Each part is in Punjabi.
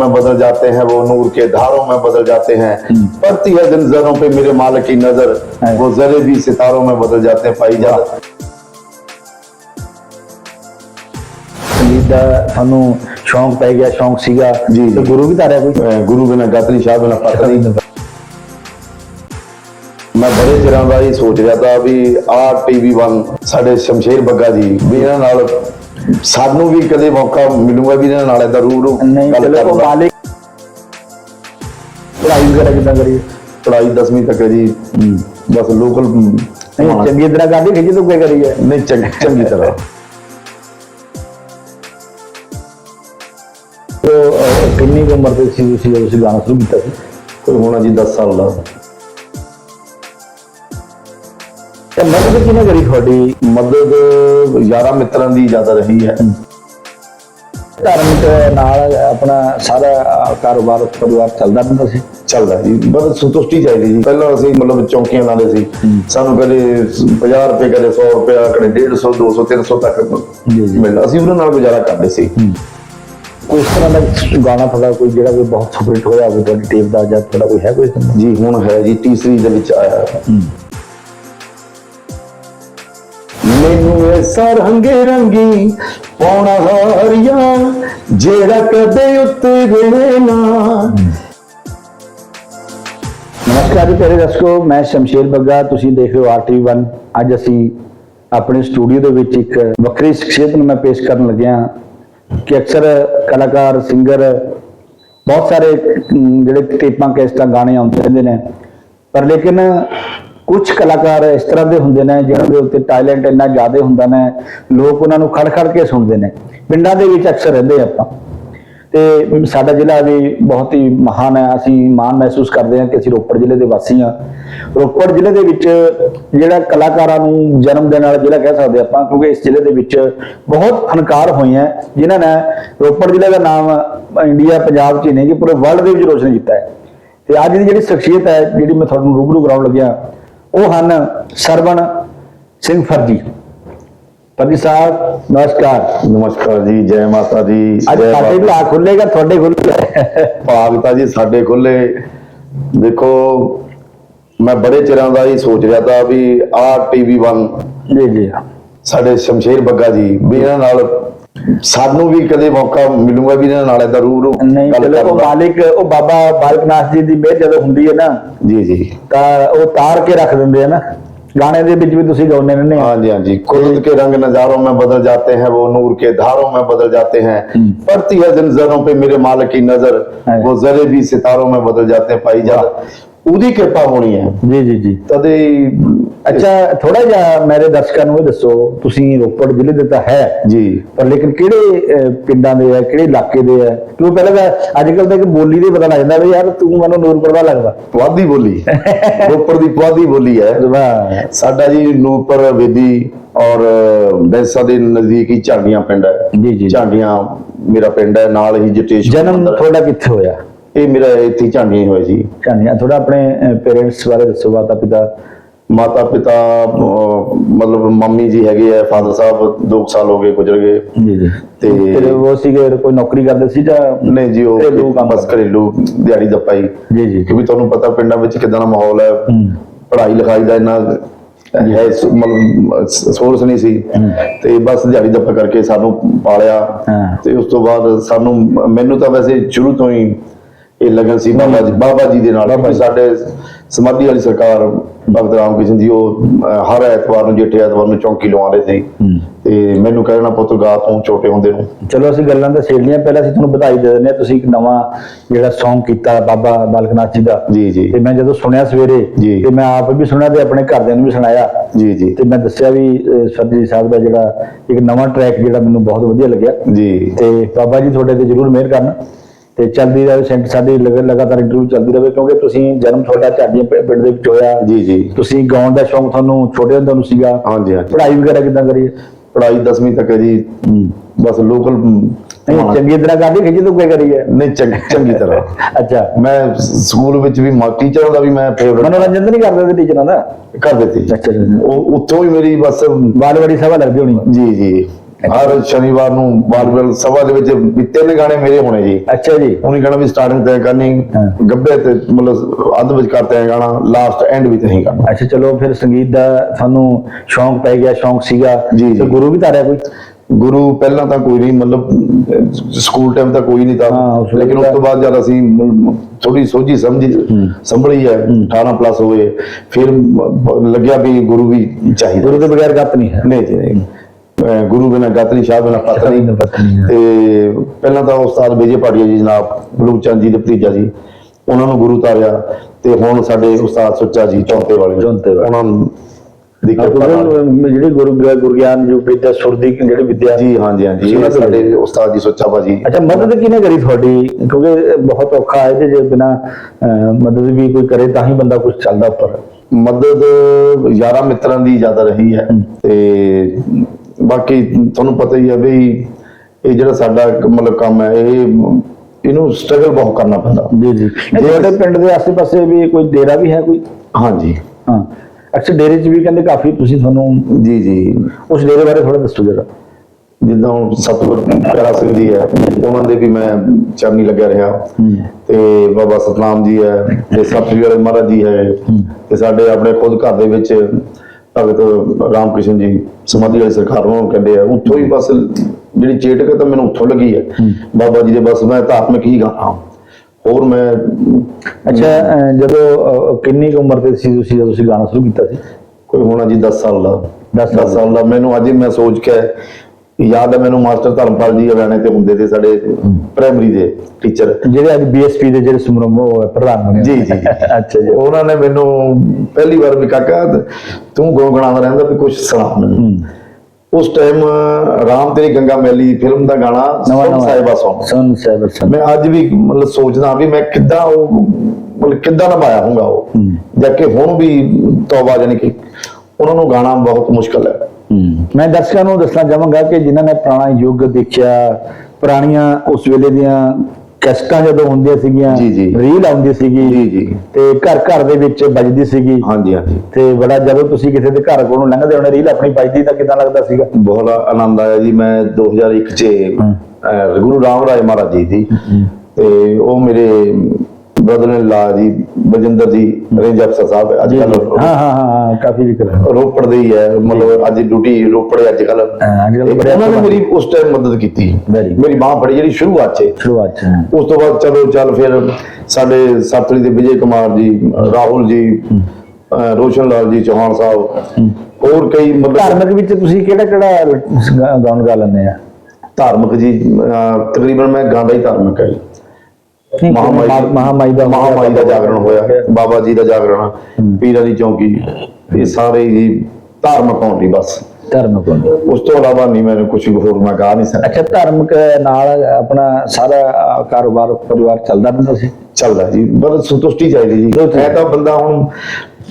में बदल जाते हैं वो नूर के धारों में बदल जाते हैं पड़ती है जिन जरों पे मेरे मालिक की नजर है। वो जरे भी सितारों में बदल जाते हैं पाई जात ਸੰਗੀਤ ਦਾ ਤੁਹਾਨੂੰ ਸ਼ੌਂਕ ਪੈ ਗਿਆ ਸ਼ੌਂਕ ਸੀਗਾ ਜੀ, ਤੇ ਜੀ। ਗੁਰੂ ਵੀ ਧਾਰਿਆ ਕੋਈ ਅਹ ਗੁਰੂ ਬਿਨਾ ਗਾਤਰੀ ਸ਼ਾਹ ਬਿਨਾ ਪਤ ਨਹੀਂ ਮੈਂ ਬੜੇ ਚਿਰਾਂ ਦਾ ਇਹ ਸੋਚ ਰਿਹਾ ਤਾਂ ਵੀ ਆਹ ਟੀਵੀ 1 ਸਾਡੇ ਸ਼ਮਸ਼ੇਰ ਬੱਗਾ ਜੀ ਵੀ ਇਹਨਾਂ ਨਾਲ ਸਾਨੂੰ ਵੀ ਕਦੇ ਮੌਕਾ ਮਿਲੂਗਾ ਵੀ ਇਹਨਾਂ ਨਾਲ ਏਦਾਂ ਰੂਬਰੂ ਨਹੀਂ ਚਲੋ। ਮਾਲਿਕ ਪੜ੍ਹਾਈ ਵਗੈਰਾ ਕਿੱਦਾਂ ਕਰੀਏ? ਪੜ੍ਹਾਈ 10ਵੀਂ ਤੱਕ ਹੈ ਜੀ। ਬਸ ਲੋਕਲ ਨਹੀਂ ਚੰਗੀ ਤਰ੍ਹਾਂ ਕਰਦੀ ਖਿੱਚ ਤੂੰ ਕੀ ਕਰੀਏ? ਨਹੀਂ ਚੰਗੀ ਚੰਗੀ ਤਰ੍ਹਾਂ। ਕਿੰਨੀ ਉਮਰ ਦੇ ਸੀ ਤੁਸੀਂ ਜਦੋਂ ਤੁਸੀਂ ਗਾਣਾ ਸ਼ੁਰੂ ਕੀਤਾ ਸੀ? ਕੋਈ ਹੋਣਾ ਜੀ 10 ਸਾਲ ਦਾ। ਤੇ ਮਦਦ ਕਿਹਨੇ ਕਰੀ ਤੁਹਾਡੀ ਮਦਦ ਯਾਰਾਂ ਮਿੱਤਰਾਂ ਦੀ ਜ਼ਿਆਦਾ ਰਹੀ ਹੈ। ਧਾਰਮਿਕ ਨਾਲ ਆਪਣਾ ਸਾਰਾ ਕਾਰੋਬਾਰ ਪਰਿਵਾਰ ਚੱਲਦਾ ਰਹਿੰਦਾ ਸੀ। ਚੱਲਦਾ ਜੀ ਬਸ ਸੰਤੁਸ਼ਟੀ ਚਾਹੀਦੀ ਜੀ। ਪਹਿਲਾਂ ਅਸੀਂ ਮਤਲਬ ਚੌਂਕੀਆਂ ਲਾਉਂਦੇ ਸੀ। ਸਾਨੂੰ ਕਦੇ 50 ਰੁਪਏ ਕਦੇ 100 ਰੁਪਏ ਕਦੇ 150 200 300 ਤੱਕ। ਮਿਲਦਾ। ਅਸੀਂ ਉਹਨਾਂ ਨਾਲ ਗੁਜ਼ਾਰਾ ਕਰਦੇ ਸੀ। ਕੋਈ ਇਸ ਤਰ੍ਹਾਂ ਦਾ ਗਾਣਾ ਤੁਹਾਡਾ ਕੋਈ ਜਿਹੜਾ ਕੋਈ ਬਹੁਤ ਸੁਪਰਹਿਟ ਹੋਇਆ ਹੋਵੇ ਤੁਹਾਡੀ ਟੇਪ ਦਾ ਜਾਂ ਤੁਹਾਡਾ ਕੋਈ ਹੈ ਕੋਈ ਦਾ? ਜੀ ਹੁਣ ਹੈ ਜੀ ਤੀਸਰੀ ਦੇ ਵਿੱਚ ਆਇਆ। ਹੈ। ਮੈਨੂੰ ਰੰਗੀ, ਪੌਣਾ ਹਾਰੀਆਂ, ਜਿਹੜਾ ਕਦੇ ਉਤਰੇ ਨਾ ਨਮਸਕਾਰ ਜੀ ਪਿਆਰੇ ਦਰਸ਼ਕੋ, ਮੈਂ ਸ਼ਮਸ਼ੇਰ ਬੱਗਾ, ਤੁਸੀਂ ਦੇਖ ਰਹੇ ਹੋ ਆਰਟੀਵੀ1 ਅੱਜ ਅਸੀਂ ਆਪਣੇ ਸਟੂਡੀਓ ਦੇ ਵਿੱਚ ਇੱਕ ਵੱਖਰੀ ਸ਼ਖਸੀਅਤ ਨੂੰ ਮੈਂ ਪੇਸ਼ ਕਰਨ ਲੱਗਿਆ ਕਿ ਅਕਸਰ ਕਲਾਕਾਰ, ਸਿੰਗਰ, ਬਹੁਤ ਸਾਰੇ ਜਿਹੜੇ ਟੇਪਾਂ, ਕੈਸਟਾਂ, ਗਾਣੇ ਆਉਂਦੇ ਰਹਿੰਦੇ ਨੇ ਪਰ ਲੇਕਿਨ ਕੁਝ ਕਲਾਕਾਰ ਇਸ ਤਰ੍ਹਾਂ ਦੇ ਹੁੰਦੇ ਨੇ ਜਿਹਨਾਂ ਦੇ ਉੱਤੇ ਟੈਲੈਂਟ ਇੰਨਾ ਜ਼ਿਆਦਾ ਹੁੰਦਾ ਨੇ, ਲੋਕ ਉਹਨਾਂ ਨੂੰ ਖੜ ਖੜ ਕੇ ਸੁਣਦੇ ਨੇ। ਪਿੰਡਾਂ ਦੇ ਵਿੱਚ ਅਕਸਰ ਰਹਿੰਦੇ ਆਪਾਂ। ਤੇ ਸਾਡਾ ਜ਼ਿਲ੍ਹਾ ਵੀ ਬਹੁਤ ਹੀ ਮਹਾਨ ਹੈ। ਅਸੀਂ ਮਾਣ ਮਹਿਸੂਸ ਕਰਦੇ ਹਾਂ ਕਿ ਅਸੀਂ ਰੋਪੜ ਜ਼ਿਲ੍ਹੇ ਦੇ ਵਾਸੀ ਹਾਂ। ਰੋਪੜ ਜ਼ਿਲ੍ਹੇ ਦੇ ਵਿੱਚ ਜਿਹੜਾ ਕਲਾਕਾਰਾਂ ਨੂੰ ਜਨਮ ਦੇਣ ਵਾਲਾ ਜ਼ਿਲ੍ਹਾ ਕਹਿ ਸਕਦੇ ਆਪਾਂ, ਕਿਉਂਕਿ ਇਸ ਜ਼ਿਲ੍ਹੇ ਦੇ ਵਿੱਚ ਬਹੁਤ ਫਨਕਾਰ ਹੋਏ ਹੈ। ਜਿਨ੍ਹਾਂ ਨੇ ਰੋਪੜ ਜ਼ਿਲ੍ਹੇ ਦਾ ਨਾਮ ਇੰਡੀਆ, ਪੰਜਾਬ 'ਚ ਹੀ ਨਹੀਂ, ਕਿ ਪੂਰੇ ਵਰਲਡ ਦੇ ਵਿੱਚ ਰੋਸ਼ਨ ਕੀਤਾ ਹੈ। ਤੇ ਅੱਜ ਦੀ ਜਿਹੜੀ ਸ਼ਖਸੀਅਤ ਹੈ, ਜਿਹੜੀ ਮੈਂ ਤੁਹਾਨੂੰ ਰੂਬਰੂ ਕਰਾਉਣ ਲੱਗਿਆ ਉਹ ਹਨ ਸਰਵਣ ਸਿੰਘ ਫਰਜੀ। ਫਰਜੀ ਸਾਹਿਬ ਨਮਸਕਾਰ। ਨਮਸਕਾਰ ਜੀ ਜੈ ਮਾਤਾ ਦੀ ਅੱਜ ਜੈ ਸਾਡੇ ਬਾਬਾ। ਭਲਾ ਖੁੱਲੇਗਾ ਤੁਹਾਡੇ ਖੁੱਲੇਗਾ ਭਾਗ ਤਾਂ ਜੀ ਸਾਡੇ ਖੁੱਲੇ ਦੇਖੋ ਮੈਂ ਬੜੇ ਚਿਰਾਂ ਦਾ ਹੀ ਸੋਚ ਰਿਹਾ ਤਾਂ ਵੀ ਆਹ ਟੀਵੀ 1 ਜੀ ਜੀ। ਸਾਡੇ ਸ਼ਮਸ਼ੇਰ ਬੱਗਾ ਜੀ ਵੀ ਇਹਨਾਂ ਨਾਲ ਸਾਨੂੰ ਵੀ ਕਦੇ ਮੌਕਾ ਮਿਲੂਗਾ ਵੀ ਇਹਨਾਂ ਨਾਲ ਏਦਾਂ ਰੂਬਰੂ ਨਹੀਂ ਗੱਲ ਚਲੋ ਕਰਨ ਉਹ ਦਾ। ਮਾਲਿਕ ਉਹ ਬਾਬਾ ਬਾਲਕਨਾਥ ਜੀ ਦੀ ਮਿਹਰ ਜਦੋਂ ਹੁੰਦੀ ਹੈ ਨਾ ਜੀ ਜੀ ਤਾਂ ਉਹ ਤਾਰ ਕੇ ਰੱਖ ਦਿੰਦੇ ਆ ਨਾ ਗਾਣੇ ਦੇ ਵਿੱਚ ਵੀ ਤੁਸੀਂ ਗਾਉਂਦੇ ਰਹਿੰਦੇ ਆ हाँ जी हाँ जी कुदरत के रंग नजारों में बदल जाते हैं वो नूर के धारों में बदल जाते हैं पड़ती है जिन जरों पे मेरे मालिक की नजर है। वो जरे भी सितारों में बदल जाते हैं पाई जात ਉਹਦੀ ਕਿਰਪਾ ਹੋਣੀ ਹੈ। ਜੀ ਜੀ ਜੀ। ਤਦੇ ਅੱਛਾ ਥੋੜਾ ਜਿਹਾ ਮੇਰੇ ਦਰਸ਼ਕਾਂ ਨੂੰ ਇਹ ਦੱਸੋ ਤੁਸੀਂ ਰੋਪੜ ਜ਼ਿਲ੍ਹੇ ਦੇ ਤਾਂ ਹੈ ਜੀ। ਪਰ ਲੇਕਿਨ ਕਿਹੜੇ ਪਿੰਡਾਂ ਦੇ ਆ ਕਿਹੜੇ ਇਲਾਕੇ ਦੇ ਆ ਕਿਉਂ ਪਹਿਲਾਂ ਤਾਂ ਅੱਜ ਕੱਲ ਤਾਂ ਇੱਕ ਬੋਲੀ ਦੇ ਪਤਾ ਲੱਗ ਜਾਂਦਾ ਵੀ ਯਾਰ ਤੂੰ ਮੈਨੂੰ ਨੂਰਪੁਰ ਦਾ ਲੱਗਦਾ। ਪੁਆਧੀ ਬੋਲੀ। ਰੋਪੜ ਦੀ ਪੁਆਧੀ ਬੋਲੀ ਹੈ। ਵਾਹ। ਸਾਡਾ ਜੀ ਨੂਰਪੁਰ ਵੇਦੀ ਔਰ ਬੈਂਸਾ ਦੇ ਨਜ਼ਦੀਕ ਹੀ ਝਾਂਡੀਆਂ ਪਿੰਡ ਹੈ। ਜੀ ਜੀ ਝਾਂਡੀਆਂ ਮੇਰਾ ਪਿੰਡ ਹੈ ਨਾਲ ਹੀ ਜਟੇਸ਼ ਜਨਮ। ਤੁਹਾਡਾ ਕਿੱਥੇ ਹੋਇਆ? ਇਹ ਮੇਰਾ ਇੱਥੇ ਝਾਂਡੀਆਂ ਹੋਇਆ ਜੀ ਚਾਹੀਏ ਥੋੜਾ ਆਪਣੇ ਪੇਰੈਂਟਸ ਬਾਰੇ ਦੱਸੋ ਮਾਤਾ ਪਿਤਾ ਮਾਤਾ ਪਿਤਾ ਮਤਲਬ ਮੰਮੀ ਜੀ ਹੈਗੇ ਆ ਫਾਦਰ ਸਾਹਿਬ 2 ਸਾਲ ਹੋ ਗਏ ਗੁਜ਼ਰ ਗਏ। ਜੀ ਜੀ। ਤੇ ਤੇ ਉਹ ਸੀਗੇ ਕੋਈ ਨੌਕਰੀ ਕਰਦੇ ਸੀ ਜਾਂ ਨਹੀਂ ਜੀ ਉਹ ਘਰੇਲੂ ਕੰਮ ਬਸ ਘਰੇਲੂ ਦਿਹਾੜੀ ਦੱਪਾ ਹੀ। ਜੀ ਜੀ। ਕਿਉਂਕਿ ਤੁਹਾਨੂੰ ਪਤਾ ਪਿੰਡਾਂ ਵਿੱਚ ਕਿਦਾਂ ਦਾ ਮਾਹੌਲ ਹੈ। ਪੜ੍ਹਾਈ ਲਿਖਾਈ ਦਾ ਇੰਨਾ ਹੈ ਮਤਲਬ ਸੋਰਸ ਨਹੀਂ ਸੀ। ਤੇ ਬਸ ਦਿਹਾੜੀ ਦੱਪਾ ਕਰਕੇ ਸਾਨੂੰ ਪਾਲਿਆ। ਤੇ ਉਸ ਤੋਂ ਬਾਅਦ ਸਾਨੂੰ ਮੈਨੂੰ ਤਾਂ ਵੈਸੇ ਸ਼ੁਰੂ ਤੋਂ ਹੀ ਇਹ ਲਗਨ ਸੀ। ਬਾਬਾ ਜੀ ਬਾਬਾ ਜੀ ਦੇ ਨਾਲ ਕਿਉਂਕਿ ਸਾਡੇ ਸਮਾਧੀ ਵਾਲੀ ਸਰਕਾਰ ਭਗਤ ਰਾਮ ਕ੍ਰਿਸ਼ਨ ਜੀ ਉਹ ਹਰ ਐਤਵਾਰ ਨੂੰ ਜੇਠੇ ਐਤਵਾਰ ਨੂੰ ਚੌਂਕੀ ਲਵਾਉਂਦੇ ਸੀ। ਤੇ ਮੈਨੂੰ ਕਹਿਣਾ ਪੁੱਤ ਗਾ ਤੂੰ ਛੋਟੇ ਹੁੰਦੇ ਨੂੰ। ਚਲੋ ਅਸੀਂ ਗੱਲਾਂ ਤਾਂ ਛੇੜ ਲਈਆਂ। ਪਹਿਲਾਂ ਅਸੀਂ ਤੁਹਾਨੂੰ ਵਧਾਈ ਦੇ ਦਿੰਦੇ ਹਾਂ। ਤੁਸੀਂ ਇੱਕ ਨਵਾਂ ਜਿਹੜਾ Song ਕੀਤਾ ਬਾਬਾ ਬਾਲਕਨਾਥ ਜੀ ਦਾ। ਜੀ ਜੀ। ਤੇ ਮੈਂ ਜਦੋਂ ਸੁਣਿਆ ਸਵੇਰੇ। ਤੇ ਮੈਂ ਆਪ ਵੀ ਸੁਣਿਆ ਤੇ ਆਪਣੇ ਘਰਦਿਆਂ ਨੂੰ ਵੀ ਸੁਣਾਇਆ। ਜੀ ਜੀ। ਤੇ ਮੈਂ ਦੱਸਿਆ ਵੀ ਸਰਜੀ ਸਾਹਿਬ ਦਾ ਜਿਹੜਾ ਇੱਕ ਨਵਾਂ ਟਰੈਕ ਜਿਹੜਾ ਮੈਨੂੰ ਬਹੁਤ ਵਧੀਆ ਲੱਗਿਆ। ਜੀ। ਤੇ ਬਾਬਾ ਜੀ ਤੁਹਾਡੇ ਤੇ ਜਰੂਰ ਮਿਹਰ ਕਰਨ। ਤੇ ਚੱਲਦੀ ਰਹੇ ਸੈਂਟ ਸਾਡੀ ਲਗ- ਲਗਾਤਾਰ ਇੰਟਰਵਿਊ ਚੱਲਦੀ ਰਹੇ ਕਿਉਂਕਿ ਤੁਸੀਂ ਜਨਮ ਤੁਹਾਡਾ ਝਾੜੀਆਂ ਪਿੰ- ਪਿੰਡ ਦੇ ਵਿੱਚ ਹੋਇਆ। ਜੀ ਜੀ। ਤੁਸੀਂ ਗਾਉਣ ਦਾ ਸ਼ੌਂਕ ਤੁਹਾਨੂੰ ਛੋਟੇ ਹੁੰਦੇ ਨੂੰ ਸੀਗਾ। ਹਾਂਜੀ ਹਾਂਜੀ। ਪੜ੍ਹਾਈ ਵਗੈਰਾ ਕਿਦਾਂ ਕਰੀ? ਪੜ੍ਹਾਈ 10ਵੀਂ ਤੱਕ ਹੈ ਜੀ। ਬਸ ਲੋਕਲ ਨਹੀਂ ਚੰਗੀ ਤਰ੍ਹਾਂ ਕਰਦੀ ਖਿੱਚੀ ਤੂੰ ਕੀ ਕਰੀ ਹੈ? ਨਹੀਂ ਚੰਗੀ ਚੰਗੀ ਤਰ੍ਹਾਂ। ਅੱਛਾ। ਮੈਂ ਸ- ਸਕੂਲ ਵਿੱਚ ਵੀ ਟੀਚਰਾਂ ਦਾ ਵੀ ਮੈਂ ਫੇਵਰਟ ਮਨੋਰੰਜਨ ਤਾਂ ਨਹੀਂ ਕਰਦੇ ਤੇ ਟੀਚਰਾਂ ਦਾ ਕਰ ਦਿੱਤੀ ਅੱਛਾ ਅੱਛਾ। ਉਹ ਉੱਥੋਂ ਹੀ ਮੇਰੀ ਬਸ ਬਾਲਵਾੜੀ ਸਭਾ ਲੱਗਦੀ ਹੋਣੀ। ਜੀ ਜੀ। ਹਰ ਸ਼ਨੀਵਾਰ ਨੂੰ ਬਾਲਬਲ ਸਭਾ ਦੇ ਵਿੱਚ ਵੀ ਤਿੰਨ ਗਾਣੇ ਮੇਰੇ ਹੋਣੇ ਜੀ। ਅੱਛਾ ਜੀ। ਉਹਨੇ ਕਹਿਣਾ ਵੀ ਸਟਾਰਟਿੰਗ ਤੈਅ ਕਰਨੀ। ਗੱਬੇ ਤੇ ਮਤਲਬ ਅੱਧ ਵਿੱਚ ਕਰਤੇ ਹੈ ਗਾਣਾ ਲਾਸਟ ਐਂਡ ਵੀ ਤੈਂ ਗਾਣਾ ਅੱਛਾ ਚਲੋ ਫਿਰ ਸੰਗੀਤ ਦਾ ਤੁਹਾਨੂੰ ਸ਼ੌਂਕ ਪੈ ਗਿਆ ਸ਼ੌਂਕ ਸੀਗਾ। ਤੇ। ਗੁਰੂ ਵੀ ਧਾਰਿਆ ਕੋਈ? ਗੁਰੂ ਪਹਿਲਾਂ ਤਾਂ ਕੋਈ ਨਹੀਂ ਮਤਲਬ ਸਕੂਲ ਟਾਈਮ ਤਾਂ ਕੋਈ ਨਹੀਂ ਤਾਂ। ਲੇਕਿਨ ਉਸ ਤਾਂ- ਤੋਂ ਬਾਅਦ ਜਦ ਅਸੀਂ ਥੋੜੀ ਸੋਝੀ ਸਮਝੀ ਸੰਭਲੀ ਹੈ 18 ਪਲੱਸ ਹੋਏ ਫਿਰ ਲੱਗਿਆ ਵੀ ਗੁਰੂ ਵੀ ਚਾਹੀਦਾ। ਗੁਰੂ ਦੇ ਬਗੈਰ ਗੱਪ ਨਹੀਂ ਹੈ। ਨਹੀਂ ਜੀ ਨਹੀਂ। ਗੁਰੂ ਬਿਨਾ ਬਿਨਾ ਪਤ ਸ਼ਾਹ ਬਿਨਾਂ ਪਤ ਨਹੀਂ ਨਹੀਂ। ਤੇ ਪਹਿਲਾਂ ਤਾਂ ਉਸਤਾਦ ਵਿਜੇ ਪਾਟਿਆ ਜੀ ਜਨਾਬ ਗੁਰੂ ਚੰਦ ਜੀ ਦੇ ਭਤੀਜਾ ਜੀ ਉਹਨਾਂ ਨੂੰ ਗੁਰੂ ਤਾਰਿਆ ਤੇ ਹੁਣ ਸਾਡੇ ਉਸਤਾਦ ਸੁੱਚਾ ਜੀ ਚੌਂਤੇ ਵਾਲੇ। ਉਹਨਾਂ ਨੂੰ ਜਿਹੜੀ ਗੁਰੂ ਗੁਰੂ ਗਿਆਨ ਜੋ ਵਿਦਿਆ ਸੁਰਦੀ ਜਿਹੜੀ ਵਿਦਿਆ। ਜੀ ਹਾਂਜੀ ਹਾਂਜੀ। ਇਹ ਸਾਡੇ ਉਸਤਾਦ ਜੀ ਸੁੱਚਾ ਬਾਜੀ ਅੱਛਾ ਮਦਦ ਕਿਹਨੇ ਕਰੀ ਤੁਹਾਡੀ? ਕਿਉਂਕਿ ਬਹੁਤ ਔਖਾ ਹੈ ਤੇ ਜੇ ਬਿਨਾ ਮਦਦ ਵੀ ਕੋਈ ਕਰੇ ਤਾਂ ਹੀ ਬੰਦਾ ਕੁਝ ਚੱਲਦਾ ਉੱਪਰ। ਮਦਦ ਯਾਰਾਂ ਮਿੱਤਰਾਂ ਦੀ ਜ਼ਿਆਦਾ ਰਹੀ ਹੈ। ਤੇ ਬਾਕੀ ਤੁਹਾਨੂੰ ਪਤਾ ਹੀ ਹੈ ਵੀ ਇਹ ਜਿਹੜਾ ਸਾਡਾ ਇੱਕ ਮਤਲਬ ਕੰਮ ਹੈ ਇਹ ਇਹਨੂੰ ਸਟਰਗਲ ਬਹੁਤ ਕਰਨਾ ਪੈਂਦਾ। ਜੀ ਜੀ। ਤੁਹਾਡੇ ਪਿੰਡ ਦੇ ਆਸ-ਪਾਸੇ ਵੀ ਕੋਈ ਡੇਰਾ ਵੀ ਹੈ ਕੋਈ? ਹਾਂਜੀ। ਹਾਂ। ਅੱਛਾ ਡੇਰੇ 'ਚ ਵੀ ਕਹਿੰਦੇ ਕਾਫੀ ਤੁਸੀਂ ਤੁਹਾਨੂੰ ਜੀ ਜੀ। ਉਸ ਡੇਰੇ ਬਾਰੇ ਥੋੜਾ ਦੱਸੋ ਜਰਾ। ਜਿੱਦਾਂ ਹੁਣ ਸਤਿਗੁਰ ਪਿਆਰਾ ਸਿੰਘ ਜੀ ਹੈ ਉਹਨਾਂ ਦੇ ਵੀ ਮੈਂ ਚਰਨੀ ਲੱਗਿਆ ਰਿਹਾ। ਤੇ ਬਾਬਾ ਸਤਨਾਮ ਜੀ ਹੈ ਤੇ ਸਤਿਗੁਰ ਵਾਲੇ ਮਹਾਰਾਜ ਜੀ ਹੈ। ਤੇ ਸਾਡੇ ਆਪਣੇ ਖੁਦ ਘਰ ਦੇ ਵਿੱਚ ਭਗਤ ਰਾਮਕ੍ਰਿਸ਼ਨ ਜੀ ਸਮਾਧੀ ਵਾਲੀ ਸਰਕਾਰ ਨੂੰ ਕਹਿੰਦੇ ਆ ਉੱਥੋਂ ਹੀ ਬਸ ਜਿਹੜੀ ਚੇਟਕ ਤਾਂ ਮੈਨੂੰ ਉੱਥੋਂ ਲੱਗੀ ਹੈ। ਬਾਬਾ ਜੀ ਦੇ ਬਸ ਮੈਂ ਧਾਰਮਿਕ ਹੀ ਗਾਣਾ। ਹੋਰ ਮੈਂ ਅੱਛਾ ਜਦੋਂ ਕਿੰਨੀ ਉਮਰ ਤੇ ਸੀ ਤੁਸੀਂ ਜਦੋਂ ਤੁਸੀਂ ਗਾਣਾ ਸ਼ੁਰੂ ਕੀਤਾ ਸੀ? ਕੋਈ ਹੋਣਾ ਜੀ 10 ਸਾਲ ਦਾ। ਦਸ ਸਾਲ 10 ਸਾਲ ਦਾ। ਮੈਨੂੰ ਅੱਜ ਮੈਂ ਸੋਚ ਕੇ ਯਾਦ ਹੈ ਮੈਨੂੰ ਮਾਸਟਰ ਧਰਮਪਾਲ ਜੀ ਹਰਿਆਣੇ ਤੇ ਹੁੰਦੇ ਤੇ ਸਾਡੇ ਪ੍ਰਾਇਮਰੀ ਦੇ ਟੀਚਰ ਜਿਹੜੇ ਅੱਜ ਬੀਐਸਪੀ ਦੇ ਜਿਹੜੇ ਸਮਰਮ ਉਹ ਪ੍ਰਧਾਨ ਬਣੇ ਜੀ, ਜੀ। ਅੱਛਾ ਜੀ ਉਹਨਾਂ ਨੇ ਮੈਨੂੰ ਪਹਿਲੀ ਵਾਰ ਵੀ ਕਾਕਾ ਤੂੰ ਗੁਣਗੁਣਾਉਂਦਾ ਰਹਿੰਦਾ ਵੀ ਕੁਝ ਸੁਣਾ ਮੈਨੂੰ। ਉਸ ਟਾਈਮ ਰਾਮ ਤੇਰੀ ਗੰਗਾ ਮੈਲੀ ਫਿਲਮ ਦਾ ਗਾਣਾ ਨਵਾਂ ਸਾਹਿਬਾ ਸੌਂਗ ਸਨ ਸਾਹਿਬ ਸਨ ਮੈਂ ਅੱਜ ਵੀ ਮਤਲਬ ਸੋਚਦਾ ਵੀ ਮੈਂ ਕਿੱਦਾਂ ਉਹ ਮਤਲਬ ਕਿੱਦਾਂ ਨਿਭਾਇਆ ਹੋਊਗਾ ਉਹ। ਜਦ ਕਿ ਹੁਣ ਵੀ ਤੌਬਾ ਜਾਨੀ ਕਿ ਉਹਨਾਂ ਨੂੰ ਗਾਣਾ ਬਹੁਤ ਮੁਸ਼ਕਲ ਹੂੰ। ਮੈਂ ਦਰਸ਼ਕਾਂ ਨੂੰ ਦੱਸਣਾ ਚਾਹਾਂਗਾ ਕਿ ਜਿਨ੍ਹਾਂ ਨੇ ਪੁਰਾਣਾ ਯੁੱਗ ਦੇਖਿਆ ਪੁਰਾਣੀਆਂ ਉਸ ਵੇਲੇ ਦੀਆਂ ਕੈਸਟਾਂ ਜਦੋਂ ਹੁੰਦੀਆਂ ਸੀਗੀਆਂ। ਰੀਲ ਆਉਂਦੀ ਸੀਗੀ ਜੀ ਜੀ। ਤੇ ਘਰ ਘਰ ਦੇ ਵਿੱਚ ਵੱਜਦੀ ਸੀਗੀ। ਹਾਂਜੀ ਹਾਂਜੀ। ਤੇ ਬੜਾ ਜਦੋਂ ਤੁਸੀਂ ਕਿਸੇ ਦੇ ਘਰ ਕੋਲੋਂ ਲੰਘਦੇ ਹੋਣੇ ਰੀਲ ਆਪਣੀ ਵੱਜਦੀ ਤਾਂ ਕਿਦਾਂ ਲੱਗਦਾ ਸੀਗਾ? ਬਹੁਤ ਆਨੰਦ ਆਇਆ ਜੀ। ਮੈਂ 2001 ਚ ਗੁਰੂ ਰਾਮ ਰਾਏ ਮਹਾਰਾਜ ਜੀ ਦੀ ਤੇ ਉਹ ਮੇਰੇ ਬ੍ਰਦਰ ਨੇ ਲਾ ਜੀ ਬਜਿੰਦਰ ਜੀ ਰੇਂਜ ਅਫਸਰ ਸਾਹਿਬ ਅੱਜ ਕੱਲ ਹਾਂ ਹਾਂ ਹਾਂ ਕਾਫੀ ਜ਼ਿਕਰ ਹੈ। ਰੋਪੜ ਦੇ ਹੀ ਹੈ ਮਤਲਬ ਅੱਜ ਡਿਊਟੀ ਰੋਪੜੇ ਅੱਜ ਕੱਲ ਉਹਨਾਂ ਨੇ ਮੇਰੀ ਉਸ ਟਾਈਮ ਮਦਦ ਕੀਤੀ. ਮੇਰੀ ਬਾਹ ਫੜੀ ਜਿਹੜੀ ਸ਼ੁਰੂਆਤ 'ਚ ਸ਼ੁਰੂਆਤ ਚ। ਉਸ ਤੋਂ ਬਾਅਦ ਚਲੋ ਚੱਲ ਫਿਰ ਸਾਡੇ ਸਾਥੀ ਦੇ ਵਿਜੇ ਕੁਮਾਰ ਜੀ ਰਾਹੁਲ ਜੀ ਰੋਸ਼ਨ ਲਾਲ ਜੀ ਚੌਹਾਨ ਸਾਹਿਬ। ਹੋਰ ਕਈ ਮਤਲਬ ਧਾਰਮਿਕ ਵਿੱਚ ਤੁਸੀਂ ਕਿਹੜਾ ਕਿਹੜਾ ਗਾਉਣ ਗਾ ਲੈਂਦੇ ਆ? ਧਾਰਮਿਕ ਜੀ ਤਕਰੀਬਨ ਮੈਂ ਗਾਉਂਦਾ ਹੀ ਧਾਰਮਿਕ ਹੈ ਜੀ। ਮਹਾਮਾਈ ਮਹਾਮਾਈ ਦਾ ਮਹਾਮਾਈ ਦਾ ਜਾਗਰਣ ਹੋਇਆ। ਬਾਬਾ ਜੀ ਦਾ ਜਾਗਰਣ ਪੀਰਾਂ ਦੀ ਚੌਂਕੀ। ਇਹ ਸਾਰੇ ਜੀ ਧਾਰਮਿਕ ਹੋਣ ਬਸ। ਧਾਰਮਿਕ ਹੁੰਦੇ ਉਸ ਤੋਂ ਇਲਾਵਾ ਨਹੀਂ ਮੈਨੂੰ ਕੁਝ ਹੋਰ ਮੈਂ ਗਾ ਨਹੀਂ ਸਕਦਾ। ਅੱਛਾ ਧਾਰਮਿਕ ਨਾਲ ਆਪਣਾ ਸਾਰਾ ਕਾਰੋਬਾਰ ਪਰਿਵਾਰ ਚੱਲਦਾ ਰਹਿੰਦਾ ਸੀ? ਚੱਲਦਾ ਜੀ। ਬਸ ਸੰਤੁਸ਼ਟੀ ਚਾਹੀਦੀ ਜੀ। ਇਹ ਤਾਂ ਬੰਦਾ ਹੁਣ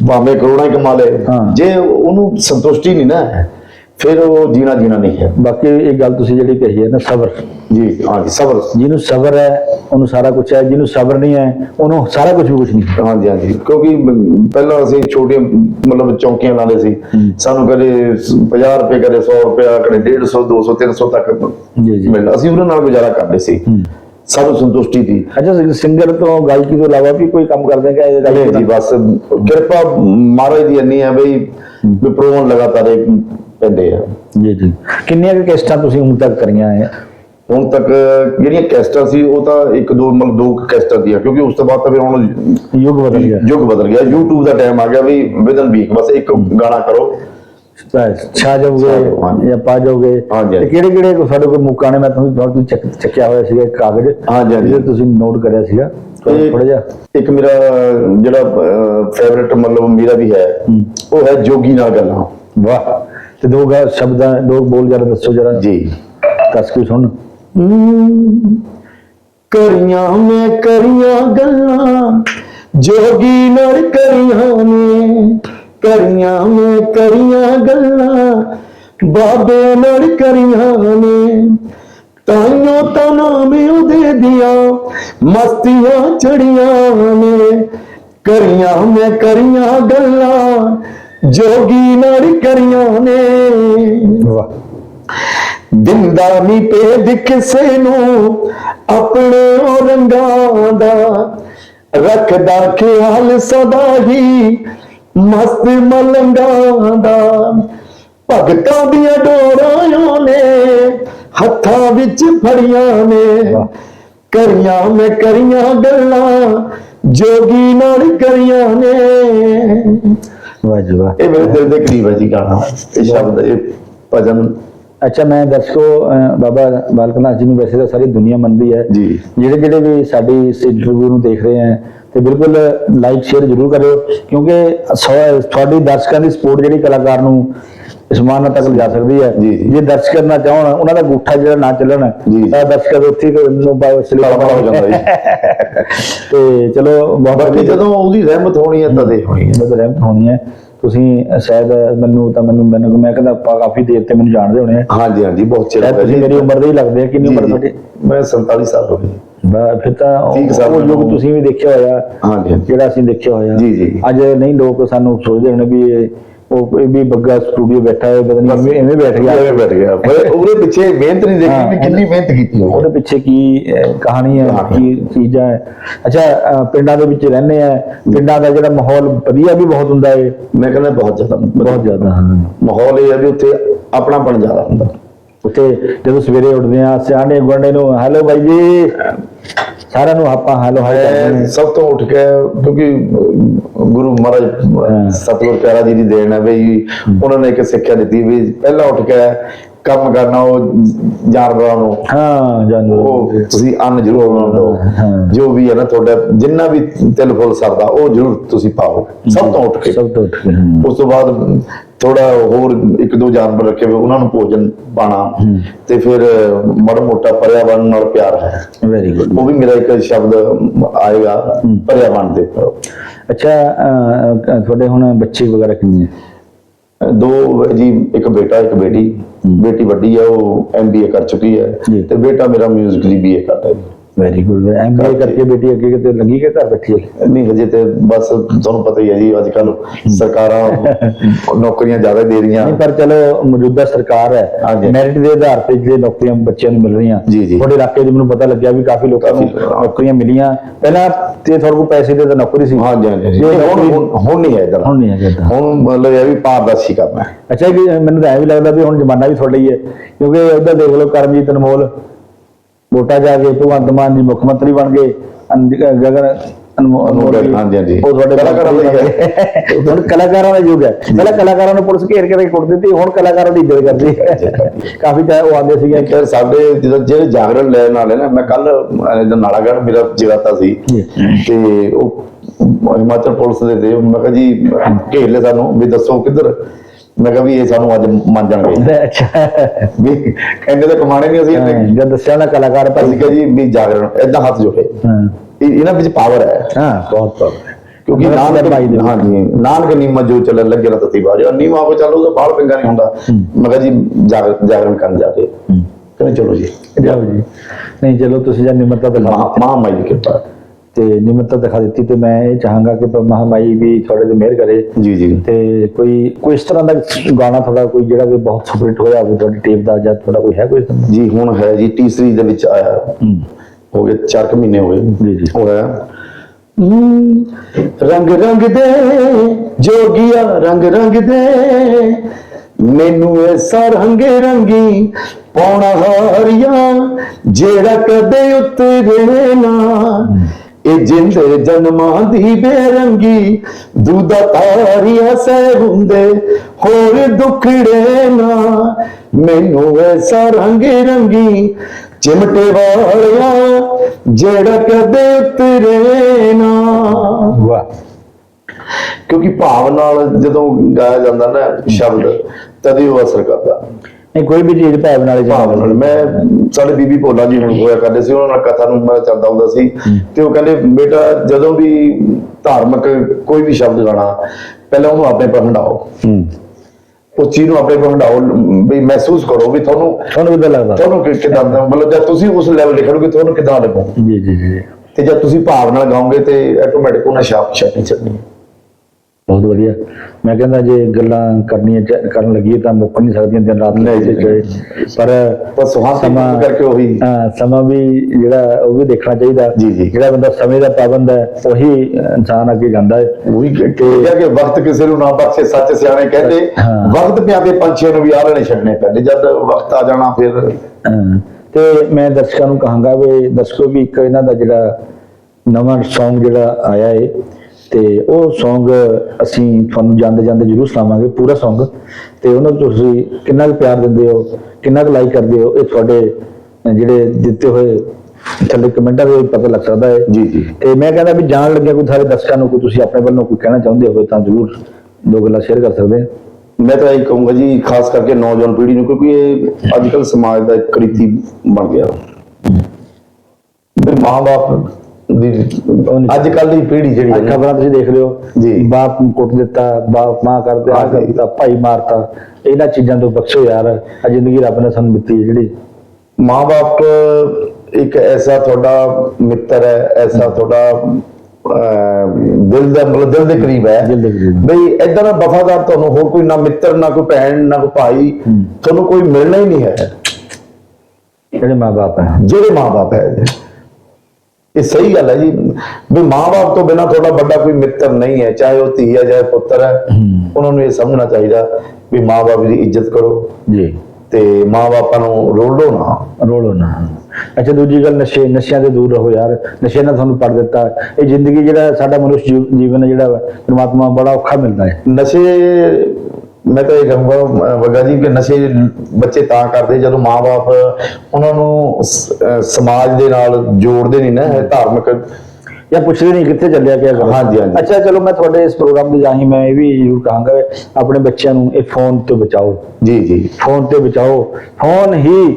ਭਾਵੇਂ ਕਰੋੜਾਂ ਹੀ ਕਮਾ ਲੇ। ਹਾਂ। ਜੇ ਉਹਨੂੰ ਸੰਤੁਸ਼ਟੀ ਨਹੀਂ ਨਾ ਹੈ, ਫਿਰ ਉਹ ਜੀਣਾ ਜੀਣਾ ਨਹੀਂ ਹੈ। ਬਾਕੀ ਇਹ ਗੱਲ ਤੁਸੀਂ ਜਿਹੜੀ ਕਹੀ ਹੈ ਨਾ ਸਬਰ। ਜੀ ਹਾਂ ਜੀ ਸਬਰ। ਜਿਹਨੂੰ ਸਬਰ ਹੈ ਉਹਨੂੰ ਸਾਰਾ ਕੁਝ ਹੈ ਜਿਹਨੂੰ ਸਬਰ ਨਹੀਂ ਹੈ ਉਹਨੂੰ ਸਾਰਾ ਕੁਝ ਵੀ ਕੁਝ ਨਹੀਂ। ਹਾਂਜੀ ਹਾਂਜੀ ਕਿਉਂਕਿ ਪਹਿਲਾਂ ਅਸੀਂ ਛੋਟੀਆਂ ਮਤਲਬ ਚੌਂਕੀਆਂ ਲਾਉਂਦੇ ਸੀ। ਸਾਨੂੰ ਕਦੇ 50 ਰੁਪਏ ਕਦੇ 100 ਰੁਪਏ ਕਦੇ 150 200 300 ਤੱਕ ਜੀ ਜੀ। ਅਸੀਂ ਉਹਨਾਂ ਨਾਲ ਗੁਜ਼ਾਰਾ ਕਰਦੇ ਸੀ। ਸਾਨੂੰ ਸੰਤੁਸ਼ਟੀ ਦੀ। ਅੱਛਾ ਸਿੰਗਰ ਤੋਂ ਗਾਇਕੀ ਤੋਂ ਇਲਾਵਾ ਵੀ ਕੋਈ ਕੰਮ ਕਰਦੇ ਕਿ ਇਹ ਨਹੀਂ ਜੀ ਬਸ ਕਿਰਪਾ ਮਹਾਰਾਜ ਦੀ ਇੰਨੀ ਹੈ ਬਈ ਵੀ ਪ੍ਰੋਗਰਾਮ ਲਗਾਤਾਰ ਪੈਂਦੇ ਆ। ਜੀ ਜੀ। ਕਿੰਨੀਆਂ ਕੁ ਕਿਸ਼ਤਾਂ ਤੁਸੀਂ ਹੁਣ ਤੱਕ ਕਰੀਆਂ ਹੈ ਹੁਣ ਤੱਕ ਜਿਹੜੀਆਂ ਕੈਸਟਾਂ ਸੀ ਉਹ ਤਾਂ ਇੱਕ ਦੋ ਮਤਲਬ ਦੋ ਕੈਸਟਾਂ ਦੀਆਂ ਕਿਉਂਕਿ ਉਸ ਤੋਂ ਬਾਅਦ ਤਾਂ ਫਿਰ ਹੁਣ ਯੁੱਗ ਬਦਲ ਗਿਆ। ਯੁੱਗ ਬਦਲ ਗਿਆ। YouTube ਦਾ ਟਾਈਮ ਆ ਗਿਆ ਵੀ ਵਿਦਨ ਵੀਕ ਬਸ ਇੱਕ ਗਾਣਾ ਕਰੋ। ਛਾ ਜਾਓਗੇ। ਜਾਂ ਪਾ ਜਾਓਗੇ। ਕਿਹੜੇ ਕਿਹੜੇ ਸਾਡੇ ਕੋਲ ਮੌਕਾ ਨੇ? ਮੈਂ ਤੁਹਾਨੂੰ ਤੁਹਾਨੂੰ ਚੱਕ ਚੱਕਿਆ ਹੋਇਆ ਸੀਗਾ ਕਾਗਜ਼। ਹਾਂਜੀ। ਜਿਹਦੇ ਤੁਸੀਂ ਨੋਟ ਕਰਿਆ ਸੀਗਾ। ਥੋੜਾ ਜਿਹਾ। ਇੱਕ ਮੇਰਾ ਜਿਹੜਾ ਫੇਵਰਿਟ ਮਤਲਬ ਮੇਰਾ ਵੀ ਹੈ। ਉਹ ਹੈ ਜੋਗੀ ਨਾਲ ਗੱਲਾਂ। ਵਾਹ। ਤੇ ਦੋ ਗਾ ਸ਼ਬਦਾਂ ਦੋ ਬੋਲ ਜਰਾ ਦੱਸੋ ਜਰਾ। ਜੀ। ਦੱਸ ਕੇ ਸੁਣ। ਕਰੀਆਂ ਮੈਂ ਕਰੀਆਂ ਗੱਲਾਂ ਜੋਗੀ ਨਾਲ ਕਰੀਆਂ ਨੇ। ਕਰੀਆਂ ਮੈਂ ਕਰੀਆਂ ਗੱਲਾਂ ਬਾਬੇ ਨਾਲ ਕਰੀਆਂ ਨੇ। ਤਾਈਓ ਤਾਂ ਨਾਮ ਉਹਦੇ ਦੀਆਂ ਮਸਤੀਆਂ ਚੜੀਆਂ ਨੇ। ਕਰੀਆਂ ਮੈਂ ਕਰੀਆਂ ਗੱਲਾਂ ਜੋਗੀ ਨਾਲ ਕਰੀਆਂ ਨੇ। ਵਾਹ। ਦਿੰਦਾ ਨਹੀਂ ਭੇਦ ਕਿਸੇ ਨੂੰ ਆਪਣੇ ਉਹ ਰੰਗਾਂ ਦਾ। ਰੱਖਦਾ ਖਿਆਲ ਸਦਾ ਹੀ ਮਸਤ ਮਲੰਗਾਂ ਦਾ। ਭਗਤਾਂ ਦੀਆਂ ਡੋਰਾਂ ਨੇ ਹੱਥਾਂ ਵਿੱਚ ਫੜੀਆਂ ਨੇ। ਕਰੀਆਂ ਮੈਂ ਕਰੀਆਂ ਗੱਲਾਂ ਜੋਗੀ ਨਾਲ ਕਰੀਆਂ ਨੇ। ਵਾਹ ਜੀ ਵਾਹ। ਇਹ ਮੇਰੇ ਦਿਲ ਦੇ ਕਰੀਬ ਹੈ ਜੀ ਗਾਣਾ। ਇਹ ਸ਼ਬਦ ਇਹ ਭਜਨ। ਅੱਛਾ ਮੈਂ ਦਰਸ਼ਕੋ ਬਾਬਾ ਬਾਲਕ ਨਾਥ ਜੀ ਨੂੰ ਵੈਸੇ ਤਾਂ ਸਾਰੀ ਦੁਨੀਆ ਮੰਨਦੀ ਹੈ। ਜੀ। ਜਿਹੜੇ ਜਿਹੜੇ ਵੀ ਸਾਡੀ ਇਸ ਇੰਟਰਵਿਊ ਨੂੰ ਦੇਖ ਰਹੇ ਹੈ ਤੇ ਬਿਲਕੁਲ ਲਾਈਕ ਸ਼ੇਅਰ ਜ਼ਰੂਰ ਕਰਿਓ ਕਿਉਂਕਿ ਤੁਹਾਡੀ ਦਰਸ਼ਕਾਂ ਦੀ ਸਪੋਰਟ ਜਿਹੜੀ ਕਲਾਕਾਰ ਨੂੰ ਇਸਮਾਨ ਤੱਕ ਲਿਜਾ ਸਕਦੀ ਹੈ। ਜੀ, ਜੀ। ਜੇ ਦਰਸ਼ਕ ਕਰਨਾ ਚਾਹਣ ਉਹਨਾਂ ਦਾ ਗੁੱਠਾ ਜਿਹੜਾ ਨਾ ਚੱਲਣ ਜੀ। ਤਾਂ ਦਰਸ਼ਕਾਂ ਉੱਥੇ ਨੂੰ ਬਾਬਾ ਲੜਵਾ ਹੋ ਜਾਂਦਾ ਜੀ। ਤੇ ਚਲੋ ਬਾਕੀ ਜਦੋਂ ਉਹਦੀ ਰਹਿਮਤ ਹੋਣੀ ਹੈ ਤਦੇ ਹੋਣੀ ਹੈ। ਬਹੁਤ ਰਹਿਮਤ ਹੋਣੀ ਹੈ ਤੁਸੀਂ ਸ਼ਾਇਦ ਮੈਨੂੰ ਤਾਂ ਮੈਨੂੰ ਮੈਨੂੰ ਮੈਂ ਕਹਿੰਦਾ ਆਪਾਂ ਕਾਫੀ ਦੇਰ ਤੇ ਮੈਨੂੰ ਜਾਣਦੇ ਹੋਣੇ ਆ। ਹਾਂਜੀ ਹਾਂਜੀ ਬਹੁਤ ਚਿਰ ਸ਼ਾਇਦ ਹੋ ਗਿਆ ਤੁਸੀਂ ਜੀ। ਮੇਰੀ ਉਮਰ ਦੇ ਹੀ ਲੱਗਦੇ ਆ ਕਿੰਨੀ ਜੀ, ਉਮਰ ਜੀ। ਤੁਹਾਡੀ? ਮੈਂ 47 ਸਾਲ ਹੋ ਗਏ। ਬਾ ਫਿਰ ਤਾਂ ਉਹ ਮੈਨੂੰ- ਤੁਸੀਂ ਵੀ ਦੇਖਿਆ ਹੋਇਆ। ਹਾਂਜੀ। ਜਿਹੜਾ ਅਸੀਂ ਦੇਖਿਆ ਹੋਇਆ। ਜੀ, ਜੀ। ਅੱਜ ਨਹੀਂ ਲੋਕ ਸਾਨੂੰ ਸੋਚਦੇ ਹੋਣੇ ਵੀ ਇਹ ਉਹ ਵੀ ਬੱਗਾ ਸਟੂਡੀਓ ਬੈਠਾ ਹੈ ਪਤਾ ਨਹੀਂ ਐਵੇਂ ਬੈਠ ਗਿਆ। ਐਵੇਂ ਬੈਠ ਗਿਆ। ਪਰ ਉਹਦੇ ਪਿੱਛੇ ਮਿਹਨਤ ਨਹੀਂ ਦੇਖੀ ਵੀ। ਕਿੰਨੀ ਮਿਹਨਤ ਕੀਤੀ ਉਹਦੇ ਪਿੱਛੇ ਕੀ ਕਹਾਣੀ ਹੈ। ਕੀ ਚੀਜ਼ਾਂ ਹੈ। ਅੱਛਾ ਪਿੰਡਾਂ ਦੇ ਵਿੱਚ ਰਹਿੰਦੇ ਆ। ਪਿੰਡਾਂ ਦਾ ਜਿਹੜਾ ਮਾਹੌਲ ਵਧੀਆ ਵੀ ਬਹੁਤ ਹੁੰਦਾ ਹੈ ਮੈਂ ਕਹਿੰਦਾ ਬਹੁਤ ਜ਼ਿਆਦਾ। ਬਹੁਤ ਜ਼ਿਆਦਾ ਮਾਹੌਲ ਇਹ ਹੈ ਵੀ ਉੱਥੇ ਆਪਣਾਪਣ ਜ਼ਿਆਦਾ ਹੁੰਦਾ। ਉੱਥੇ ਜਦੋਂ ਸਵੇਰੇ ਉੱਠਦੇ ਆ ਸਿਆਣੇ ਗੁਆਂਢੇ ਨੂੰ ਹੈਲੋ ਬਾਈ ਜੀ। ਸਾਰਿਆਂ ਨੂੰ ਆਪਾਂ ਹੈਲੋ ਮੈਂ ਨੇ ਸਭ ਤੋਂ ਉੱਠ ਕੇ ਕਿਉਂਕਿ ਗੁਰੂ। ਮਹਾਰਾਜ ਸਤਿਗੁਰ ਪਿਆਰਾ ਜੀ ਦੀ ਦੇਣ ਹੈ ਵੀ ਉਹਨਾਂ ਨੇ ਇੱਕ ਸਿੱਖਿਆ ਦਿੱਤੀ ਵੀ ਪਹਿਲਾਂ ਉੱਠ ਕੇ ਕੰਮ ਕਰਨਾ ਉਹ ਜਾਨਵਰਾਂ ਨੂੰ। ਹਾਂ ਜਾਨਵਰ ਤੁਸੀਂ ਅੰਨ ਜ਼ਰੂਰ ਉਹਨਾਂ ਨੂੰ ਦਿਓ। ਜੋ ਵੀ ਹੈ ਨਾ ਤੁਹਾਡਾ ਜਿੰਨਾ ਵੀ ਤਿਲ ਫੁੱਲ ਸਰਦਾ ਉਹ ਜ਼ਰੂਰ ਤੁਸੀਂ ਪਾਓ। ਸਭ ਤੋਂ ਉੱਠ ਕੇ। ਸਭ ਤੋਂ ਉੱਠ ਕੇ। ਉਸ ਤੋਂ ਬਾਅਦ ਥੋੜਾ ਹੋਰ ਇੱਕ ਦੋ ਜਾਨਵਰ ਰੱਖੇ ਹੋਏ ਉਹਨਾਂ ਨੂੰ ਭੋਜਨ ਪਾਣਾ ਤੇ ਫਿਰ ਮੜਾ ਮੋਟਾ ਪਰਿਆਵਰਨ ਨਾਲ ਪਿਆਰ ਹੈ। ਵੈਰੀ ਗੁੱਡ ਉਹ ਵੀ ਮੇਰਾ ਇੱਕ ਸ਼ਬਦ ਆਏਗਾ ਪਰਿਆਵਰਨ ਦੇ ਉੱਪਰ। ਅੱਛਾ ਅਹ, ਅਹ, ਤੁਹਾਡੇ ਹੁਣ ਬੱਚੇ ਵਗੈਰਾ ਕਿੰਨੇ ਹੈ? ਦੋ ਜੀ ਇੱਕ ਬੇਟਾ ਇੱਕ ਬੇਟੀ ਬੇਟੀ ਵੱਡੀ ਹੈ ਉਹ ਐਮਬੀਏ ਕਰ ਚੁੱਕੀ। ਹੈ ਤੇ ਬੇਟਾ ਮੇਰਾ ਮਿਊਜ਼ਿਕ ਦੀ ਬੀਏ ਕਰਦਾ ਹੈ ਵੈਰੀ ਗੁੱਡ ਐਮਬੀਏ ਕਰਕੇ ਬੇਟੀ ਅੱਗੇ ਕਿਤੇ ਲੱਗੀ ਕਿ ਘਰ ਬੈਠੀ ਹੈ? ਨਹੀਂ ਹਜੇ ਤੇ ਬਸ ਤੁਹਾਨੂੰ ਪਤਾ ਹੀ ਹੈ ਜੀ ਅੱਜ ਕੱਲ ਸਰਕਾਰਾਂ ਨੌਕਰੀਆਂ ਜ਼ਿਆਦਾ ਦੇ ਰਹੀਆਂ। ਨਹੀਂ ਪਰ ਚਲੋ ਮੌਜੂਦਾ ਸਰਕਾਰ ਹੈ। ਮੈਰਿਟ ਦੇ ਆਧਾਰ ਤੇ ਜਿਹੜੇ ਨੌਕਰੀਆਂ ਬੱਚਿਆਂ ਨੂੰ ਮਿਲ ਰਹੀਆਂ ਜੀ, ਜੀ। ਤੁਹਾਡੇ ਇਲਾਕੇ 'ਚ ਮੈਨੂੰ ਪਤਾ ਲੱਗਿਆ ਵੀ ਕਾਫੀ ਲੋਕਾਂ ਨੂੰ ਹਾਂ। ਨੌਕਰੀਆਂ ਮਿਲੀਆਂ। ਪਹਿਲਾਂ ਤੇ ਤੁਹਾਡੇ ਕੋਲ ਪੈਸੇ ਦੇ ਤਾਂ ਨੌਕਰੀ ਸੀ। ਹਾਂਜੀ ਜੇ ਹੁਣ ਨੌਕਰੀ- ਹੁਣ- ਹੁਣ ਨਹੀਂ ਹੈ ਇਦਾਂ ਹੁਣ ਨਹੀਂ ਹੈ ਜਿੱਦਾਂ ਹੁਣ ਮਤਲਬ ਇਹ ਵੀ ਪਾਰਦਰਸ਼ੀ ਕਰਨਾ ਹੈ। ਅੱਛਾ ਮੈਨੂੰ ਤਾਂ ਐ ਵੀ ਲੱਗਦਾ ਵੀ ਹੁਣ ਜ਼ਮਾਨਾ ਵੀ ਤੁਹਾਡਾ ਹੀ ਹੈ। ਕਿਉਂਕਿ ਉਧਰ ਦੇਖ ਲਓ ਕਰਮਜੀਤ ਅਨਮੋਲ ਵੋਟਾਂ ਜਾ ਕੇ ਭਗਵੰਤ ਮਾਨ ਜੀ ਮੁੱਖ ਮੰਤਰੀ ਬਣ ਗਏ ਗਗਨ ਅਨਮੋ- ਅਨਮੋਲ ਜੀ, ਹਾਂਜੀ, ਹਾਂਜੀ। ਉਹ ਤੁਹਾਡੇ ਕਲਾਕਾਰਾਂ ਦਾ ਹੀ ਹੈ। ਹੁਣ ਕਲਾਕਾਰਾਂ ਦਾ ਯੁੱਗ ਹੈ ਪਹਿਲਾਂ ਕਲਾਕਾਰਾਂ ਨੂੰ ਪੁਲਿਸ ਘੇਰ ਕੇ ਕੁੱਟ ਦਿੱਤੀ ਹੁਣ ਕਲਾਕਾਰਾਂ ਦੀ ਇੱਜ਼ਤ ਕਰਦੀ ਹੈ ਕਾਫੀ ਤਾਂ ਉਹ ਆਉਂਦੇ ਸੀਗੇ ਫਿਰ ਸਾਡੇ ਜਦੋਂ ਜਿਹੜੇ ਜਾਗਰਣ ਲੈਣ ਵਾਲੇ ਨਾ ਮੈਂ ਕੱਲ ਨਾਲਾਗੜ ਮੇਰਾ ਜਗਾਤਾ ਸੀ ਜੀ। ਤੇ ਉਹ ਹਿਮਾਚਲ ਪੁਲਿਸ ਦੇ ਦੇ ਮੈਂ ਕਿਹਾ ਜੀ ਘੇਰ ਲੈ ਸਾਨੂੰ ਵੀ ਦੱਸੋ ਕਿੱਧਰ ਮੈਂ ਕਿਹਾ ਵੀ ਇਹ ਸਾਨੂੰ ਅੱਜ ਮੰਨ ਜਾਣਗੇ। ਅੱਛਾ। ਵੀ ਕਹਿੰਦੇ ਤਾਂ ਕਮਾਣੇ ਨਹੀਂ ਅਸੀਂ ਹਾਂ, ਜਦ ਦੱਸਿਆ ਨਾ ਕਲਾਕਾਰ ਭਾਈ। ਕਿਹਾ ਜੀ ਵੀ ਜਾਗਰਣ ਏਦਾਂ ਹੱਥ ਜੋੜੇ। ਹਾਂ। ਇਹ- ਇਹਨਾਂ ਵਿੱਚ ਪਾਵਰ ਹੈ। ਹਾਂ। ਬਹੁਤ ਬਹੁਤ ਕਿਉਂਕਿ ਨਾਨਕ ਭਾਈ ਦੇ। ਹਾਂਜੀ ਨਾਨਕ ਨੀਮਾ ਜੋ ਚੱਲਣ ਲੱਗੇ ਨਾ ਤਤੀ ਬਾਜ। ਨੀਮਾ ਕੋ ਚੱਲੋ ਤਾਂ ਬਾਲ ਪਿੰਗਾ ਨਹੀਂ ਹੁੰਦਾ। ਮੈਂ ਕਿਹਾ ਜੀ ਜਾਗਰ- ਜਾਗਰਣ ਕਰਨ ਜਾ ਹੂੰ। ਕਹਿੰਦੇ ਚਲੋ ਜੀ। ਜਾਓ ਜੀ। ਨਹੀਂ ਚਲੋ ਤੁਸੀਂ ਜਦ ਨਿਮਰਤਾ ਦਿਖਾ ਮਹਾ ਮਹਾਮਾਈ ਦੀ ਕਿਰਪਾ। ਤੇ ਨਿਮਰਤਾ ਦਿਖਾ ਦਿੱਤੀ ਤੇ ਮੈਂ ਇਹ ਚਾਹਾਂਗਾ ਕਿ ਮਹਾਮਾਈ ਵੀ ਤੁਹਾਡੇ ਤੇ ਮਿਹਰ ਕਰੇ। ਜੀ ਜੀ। ਤੇ ਕੋਈ ਕੋਈ ਇਸ ਤਰ੍ਹਾਂ ਦਾ ਗਾਣਾ ਤੁਹਾਡਾ ਕੋਈ ਜਿਹੜਾ ਕਿ ਬਹੁਤ ਸੁਪਰਹਿੱਟ ਹੋਇਆ ਹੋਵੇ ਤੁਹਾਡੀ ਟੇਪ ਦਾ ਜਾਂ ਤੁਹਾਡਾ ਕੋਈ ਹੈ ਕੋਈ? ਜੀ ਹੁਣ ਹੈ ਜੀ ਤੀਸਰੀ ਦੇ ਵਿੱਚ ਆਇਆ। ਹੂੰ। ਗਏ 4 ਮਹੀਨੇ ਹੋ ਗਏ। ਜੀ, ਜੀ। ਹੋਇਆ ਰੰਗ ਰੰਗ ਦੇ ਜੋਗੀਆ ਰੰਗ ਰੰਗ ਦੇ। ਮੈਨੂੰ ਐਸਾ ਰੰਗ ਰੰਗੀ ਪੌਣਾ ਹਾਰੀਆਂ ਜਿਹੜਾ ਕਦੇ ਉਤਰੇ ਨਾ ਇਹ ਜਿੰਦ ਜਨਮਾਂ ਦੀ ਬੇਰੰਗੀ ਦੂਦਾ ਤਾਰੀਆਂ ਸਹਿ ਹੁੰਦੇ ਹੋਰ ਦੁਖੜੇ ਨਾ। ਮੈਨੂੰ ਐਸਾ ਰੰਗ ਰੰਗੀ ਚਿਮਟੇ ਵਾਲਿਆ ਜਿਹੜਾ ਕਦੇ ਉਤਰੇ ਨਾ। ਵਾਹ। ਕਿਉਂਕਿ ਭਾਵ ਨਾਲ ਜਦੋਂ ਗਾਇਆ ਜਾਂਦਾ ਨਾ ਸ਼ਬਦ ਤਦੇ ਉਹ ਅਸਰ ਕਰਦਾ। ਨਹੀਂ ਕੋਈ ਵੀ ਚੀਜ਼ ਭਾਵ ਨਾਲ ਭਾਵ ਨਾਲ। ਮੈਂ ਸਾਡੇ ਬੀਬੀ ਭੋਲਾ ਜੀ ਹੁਣ ਹੋਇਆ ਕਰਦੇ ਸੀ ਉਹਨਾਂ ਨਾਲ ਕਥਾ ਨੂੰ ਮੈਂ ਚੱਲਦਾ ਹੁੰਦਾ ਸੀ। ਤੇ ਉਹ ਕਹਿੰਦੇ ਬੇਟਾ ਜਦੋਂ ਵੀ ਧਾਰਮਿਕ ਕੋਈ ਵੀ ਸ਼ਬਦ ਗਾਣਾ ਪਹਿਲਾਂ ਉਹਨੂੰ ਆਪਣੇ ਪਰ ਹੰਡਾਓ ਹੂੰ। ਉਸ ਚੀਜ਼ ਨੂੰ ਆਪਣੇ ਪਰ ਹੰਡਾਓ ਵੀ ਮਹਿਸੂਸ ਕਰੋ ਵੀ ਤੁਹਾਨੂੰ ਤੁਹਾਨੂੰ ਕਿਦਾਂ ਲੱਗਦਾ? ਤੁਹਾਨੂੰ ਕਿ- ਕਿੱਦਾਂ ਮਤਲਬ ਜਦ ਤੁਸੀਂ ਉਸ ਲੈਵਲ ਲਿਖੋਗੇ ਤੁਹਾਨੂੰ ਕਿੱਦਾਂ ਲੱਗੂ? ਜੀ ਜੀ ਜੀ। ਤੇ ਜਦ ਤੁਸੀਂ ਭਾਵ ਨਾਲ ਗਾਓਗੇ ਤੇ ਆਟੋਮੈਟਿਕ ਉਹਨਾਂ ਛਾਪ ਛੱਡਣੀ ਚੱਲਣੀ ਬਹੁਤ ਵਧੀਆ। ਮੈਂ ਕਹਿੰਦਾ ਜੇ ਗੱਲਾਂ ਕਰਨੀਆਂ ਚ- ਕਰਨ ਲੱਗੀਏ ਤਾਂ ਮੁੱਕ ਨਹੀਂ ਸਕਦੀਆਂ ਦਿਨ ਰਾਤ ਨਹੀਂ ਜੀ, ਗਏ ਪਰ ਪਰ ਸੁਹਾਸ ਸਮਾਂ- ਕਰਕੇ ਉਹੀ ਹਾਂ, ਸਮਾਂ ਵੀ ਜਿਹੜਾ ਉਹ ਵੀ ਦੇਖਣਾ ਚਾਹੀਦਾ। ਜੀ, ਜੀ। ਜਿਹੜਾ ਬੰਦਾ ਸਮੇਂ ਦਾ ਪਾਬੰਦ ਹੈ ਉਹੀ ਇਨਸਾਨ ਅੱਗੇ ਜਾਂਦਾ ਹੈ। ਉਹੀ ਕਿ ਕਿ- ਕਿ ਵਕਤ ਕਿਸੇ ਨੂੰ ਨਾ ਬਖਸ਼ੇ ਸੱਚ ਸਿਆਣੇ ਕਹਿੰਦੇ ਹਾਂ। ਵਕਤ ਪਿਆਦੇ ਪੰਛੀਆਂ ਨੂੰ ਵੀ ਆਹ ਲੈਣੇ ਛੱਡਣੇ ਪੈਂਦੇ ਜਦ ਵਕਤ ਆ ਜਾਣਾ ਫਿਰ ਹਾਂ, ਤੇ ਮੈਂ ਦਰਸ਼ਕਾਂ ਨੂੰ ਕਹਾਂਗਾ ਵੀ ਦਰਸ਼ਕੋ ਵੀ ਇੱਕ ਇਹਨਾਂ ਦਾ ਜਿਹੜਾ ਨਵਾਂ Song ਜਿਹੜਾ ਆਇਆ ਹੈ ਤੇ ਉਹ Song ਅਸੀਂ ਤੁਹਾਨੂੰ ਜਾਂਦੇ ਜਾਂਦੇ ਜਰੂਰ ਸੁਣਾਵਾਂਗੇ ਪੂਰਾ Song ਤੇ ਉਹਨਾਂ ਨੂੰ ਤੁਸੀਂ ਕਿੰਨਾ ਕੁ ਪਿਆਰ ਦਿੰਦੇ ਹੋ ਕਿੰਨਾ ਕੁ ਲਾਈਕ ਕਰਦੇ ਹੋ ਇਹ ਤੁਹਾਡੇ ਜਿਹੜੇ ਦਿੱਤੇ ਹੋਏ ਥੱਲੇ ਕਮੈਂਟਾਂ ਦੇ ਪਤਾ ਲੱਗ ਸਕਦਾ ਹੈ। ਜੀ ਜੀ। ਤੇ ਮੈਂ ਕਹਿੰਦਾ ਵੀ ਜਾਣ ਲੱਗਿਆ ਕੋਈ ਸਾਰੇ ਦਰਸ਼ਕਾਂ ਨੂੰ ਕੋਈ ਤੁਸੀਂ ਆਪਣੇ ਵੱਲੋਂ ਕੋਈ ਕਹਿਣਾ ਚਾਹੁੰਦੇ ਹੋਵੇ ਤਾਂ ਜਰੂਰ ਦੋ ਗੱਲਾਂ ਸ਼ੇਅਰ ਕਰ ਸਕਦੇ ਹੋ ਮੈਂ ਤਾਂ ਇਹ ਕਹੂੰਗਾ ਜੀ ਖਾਸ ਕਰਕੇ ਨੌਜਵਾਨ ਪੀੜ੍ਹੀ ਨੂੰ ਕਿਉਂਕਿ ਇਹ ਅੱਜ ਕੱਲ ਸਮਾਜ ਦਾ ਇੱਕ ਕ੍ਰਿਤੀ ਬਣ ਗਿਆ। ਮਾਂ-ਬਾਪ ਦੀ ਅੱਜ ਕੱਲ ਦੀ ਪੀੜ੍ਹੀ ਜਿਹੜੀ ਹੈ ਖਬਰਾਂ ਤੁਸੀਂ ਦੇਖ ਹੋ ਜੀ। ਬਾਪ ਨੂੰ ਕੁੱਟ ਦਿੱਤਾ ਬਾਪ ਮਾਂ ਕਰਦੇ ਆ ਹਾਂਜੀ। ਕਰ ਦਿੱਤਾ ਭਾਈ ਮਾਰਤਾ। ਇਹਨਾਂ ਚੀਜ਼ਾਂ ਤੋਂ ਬਖਸ਼ੋ ਯਾਰ। ਆ ਜ਼ਿੰਦਗੀ ਰੱਬ ਨੇ ਸਾਨੂੰ ਦਿੱਤੀ ਜਿਹੜੀ। ਮਾਂ-ਬਾਪ ਇੱਕ ਐਸਾ ਤੁਹਾਡਾ ਮਿੱਤਰ ਹੈ ਐਸਾ ਤੁਹਾਡਾ ਦਿਲ ਦਾ ਮਤਲਬ ਦਿਲ ਦੇ ਕਰੀਬ ਹੈ। ਬਈ ਇਦਾਂ ਦਾ ਵਫਾਦਾਰ ਤੁਹਾਨੂੰ ਹੋਰ ਕੋਈ ਨਾ ਮਿੱਤਰ ਨਾ ਕੋਈ ਭੈਣ ਨਾ ਕੋਈ ਭਾਈ ਤੁਹਾਨੂੰ ਕੋਈ ਮਿਲਣਾ ਹੀ ਨਹੀਂ ਹੈ। ਜਿਹੜੇ ਮਾਪੇ ਹੈ। ਜਿਹੜੇ ਮਾਂ-ਬਾਪ ਹੈ। ਇਹ ਸਹੀ ਗੱਲ ਹੈ ਜੀ। ਵੀ ਮਾਂ-ਬਾਪ ਤੋਂ ਬਿਨਾ ਤੁਹਾਡਾ ਵੱਡਾ ਕੋਈ ਮਿੱਤਰ ਨਹੀਂ ਹੈ। ਚਾਹੇ ਉਹ ਧੀ ਹੈ ਚਾਹੇ ਪੁੱਤਰ ਹੈ ਉਹਨਾਂ ਨੂੰ ਇਹ ਸਮਝਣਾ ਚਾਹੀਦਾ ਵੀ ਮਾਂ-ਬਾਪ ਦੀ ਇੱਜ਼ਤ ਕਰੋ। ਜੀ। ਤੇ ਮਾਂ-ਬਾਪਾਂ ਨੂੰ ਰੋਲੋ ਨਾ। ਰੋਲੋ ਨਾ। ਅੱਛਾ ਦੂਜੀ ਗੱਲ ਨਸ਼ੇ ਨਸ਼ਿਆਂ ਤੋਂ ਦੂਰ ਰਹੋ ਯਾਰ। ਨਸ਼ੇ ਨਾਲ ਤੁਹਾਨੂੰ ਪੜ ਦਿੱਤਾ। ਇਹ ਜ਼ਿੰਦਗੀ ਜਿਹੜਾ ਸਾਡਾ ਮਨੁੱਖ ਜੀਵ- ਜੀਵਨ ਹੈ ਜਿਹੜਾ ਪ੍ਰਮਾਤਮਾ ਬੜਾ ਔਖਾ ਮਿਲਦਾ ਹੈ। ਨਸ਼ੇ ਮੈਂ ਤਾਂ ਇਹ ਕਹੂੰਗਾ ਵੱਗਾ ਜੀ ਕਿ ਨਸ਼ੇ ਬੱਚੇ ਤਾਂ ਕਰਦੇ ਜਦੋਂ ਮਾਪੇ ਉਹਨਾਂ ਨੂੰ ਸਮਾਜ ਦੇ ਨਾਲ ਜੋੜਦੇ ਨਹੀਂ ਨਾ ਧਾਰਮਿਕ ਜਾਂ ਪੁੱਛਦੇ ਨਹੀਂ ਕਿੱਥੇ ਚੱਲਿਆ ਕਿਆ ਕਰੋ ਹਾਂਜੀ, ਹਾਂਜੀ। ਅੱਛਾ ਚਲੋ ਮੈਂ ਤੁਹਾਡੇ ਇਸ ਪ੍ਰੋਗਰਾਮ ਦੇ ਰਾਹੀਂ ਮੈਂ ਇਹ ਵੀ ਜ਼ਰੂਰ ਕਹਾਂਗਾ ਆਪਣੇ ਬੱਚਿਆਂ ਨੂੰ ਇਹ ਫੋਨ ਤੋਂ ਬਚਾਓ। ਜੀ ਜੀ। ਫੋਨ ਤੇ ਬਚਾਓ। ਫੋਨ ਹੀ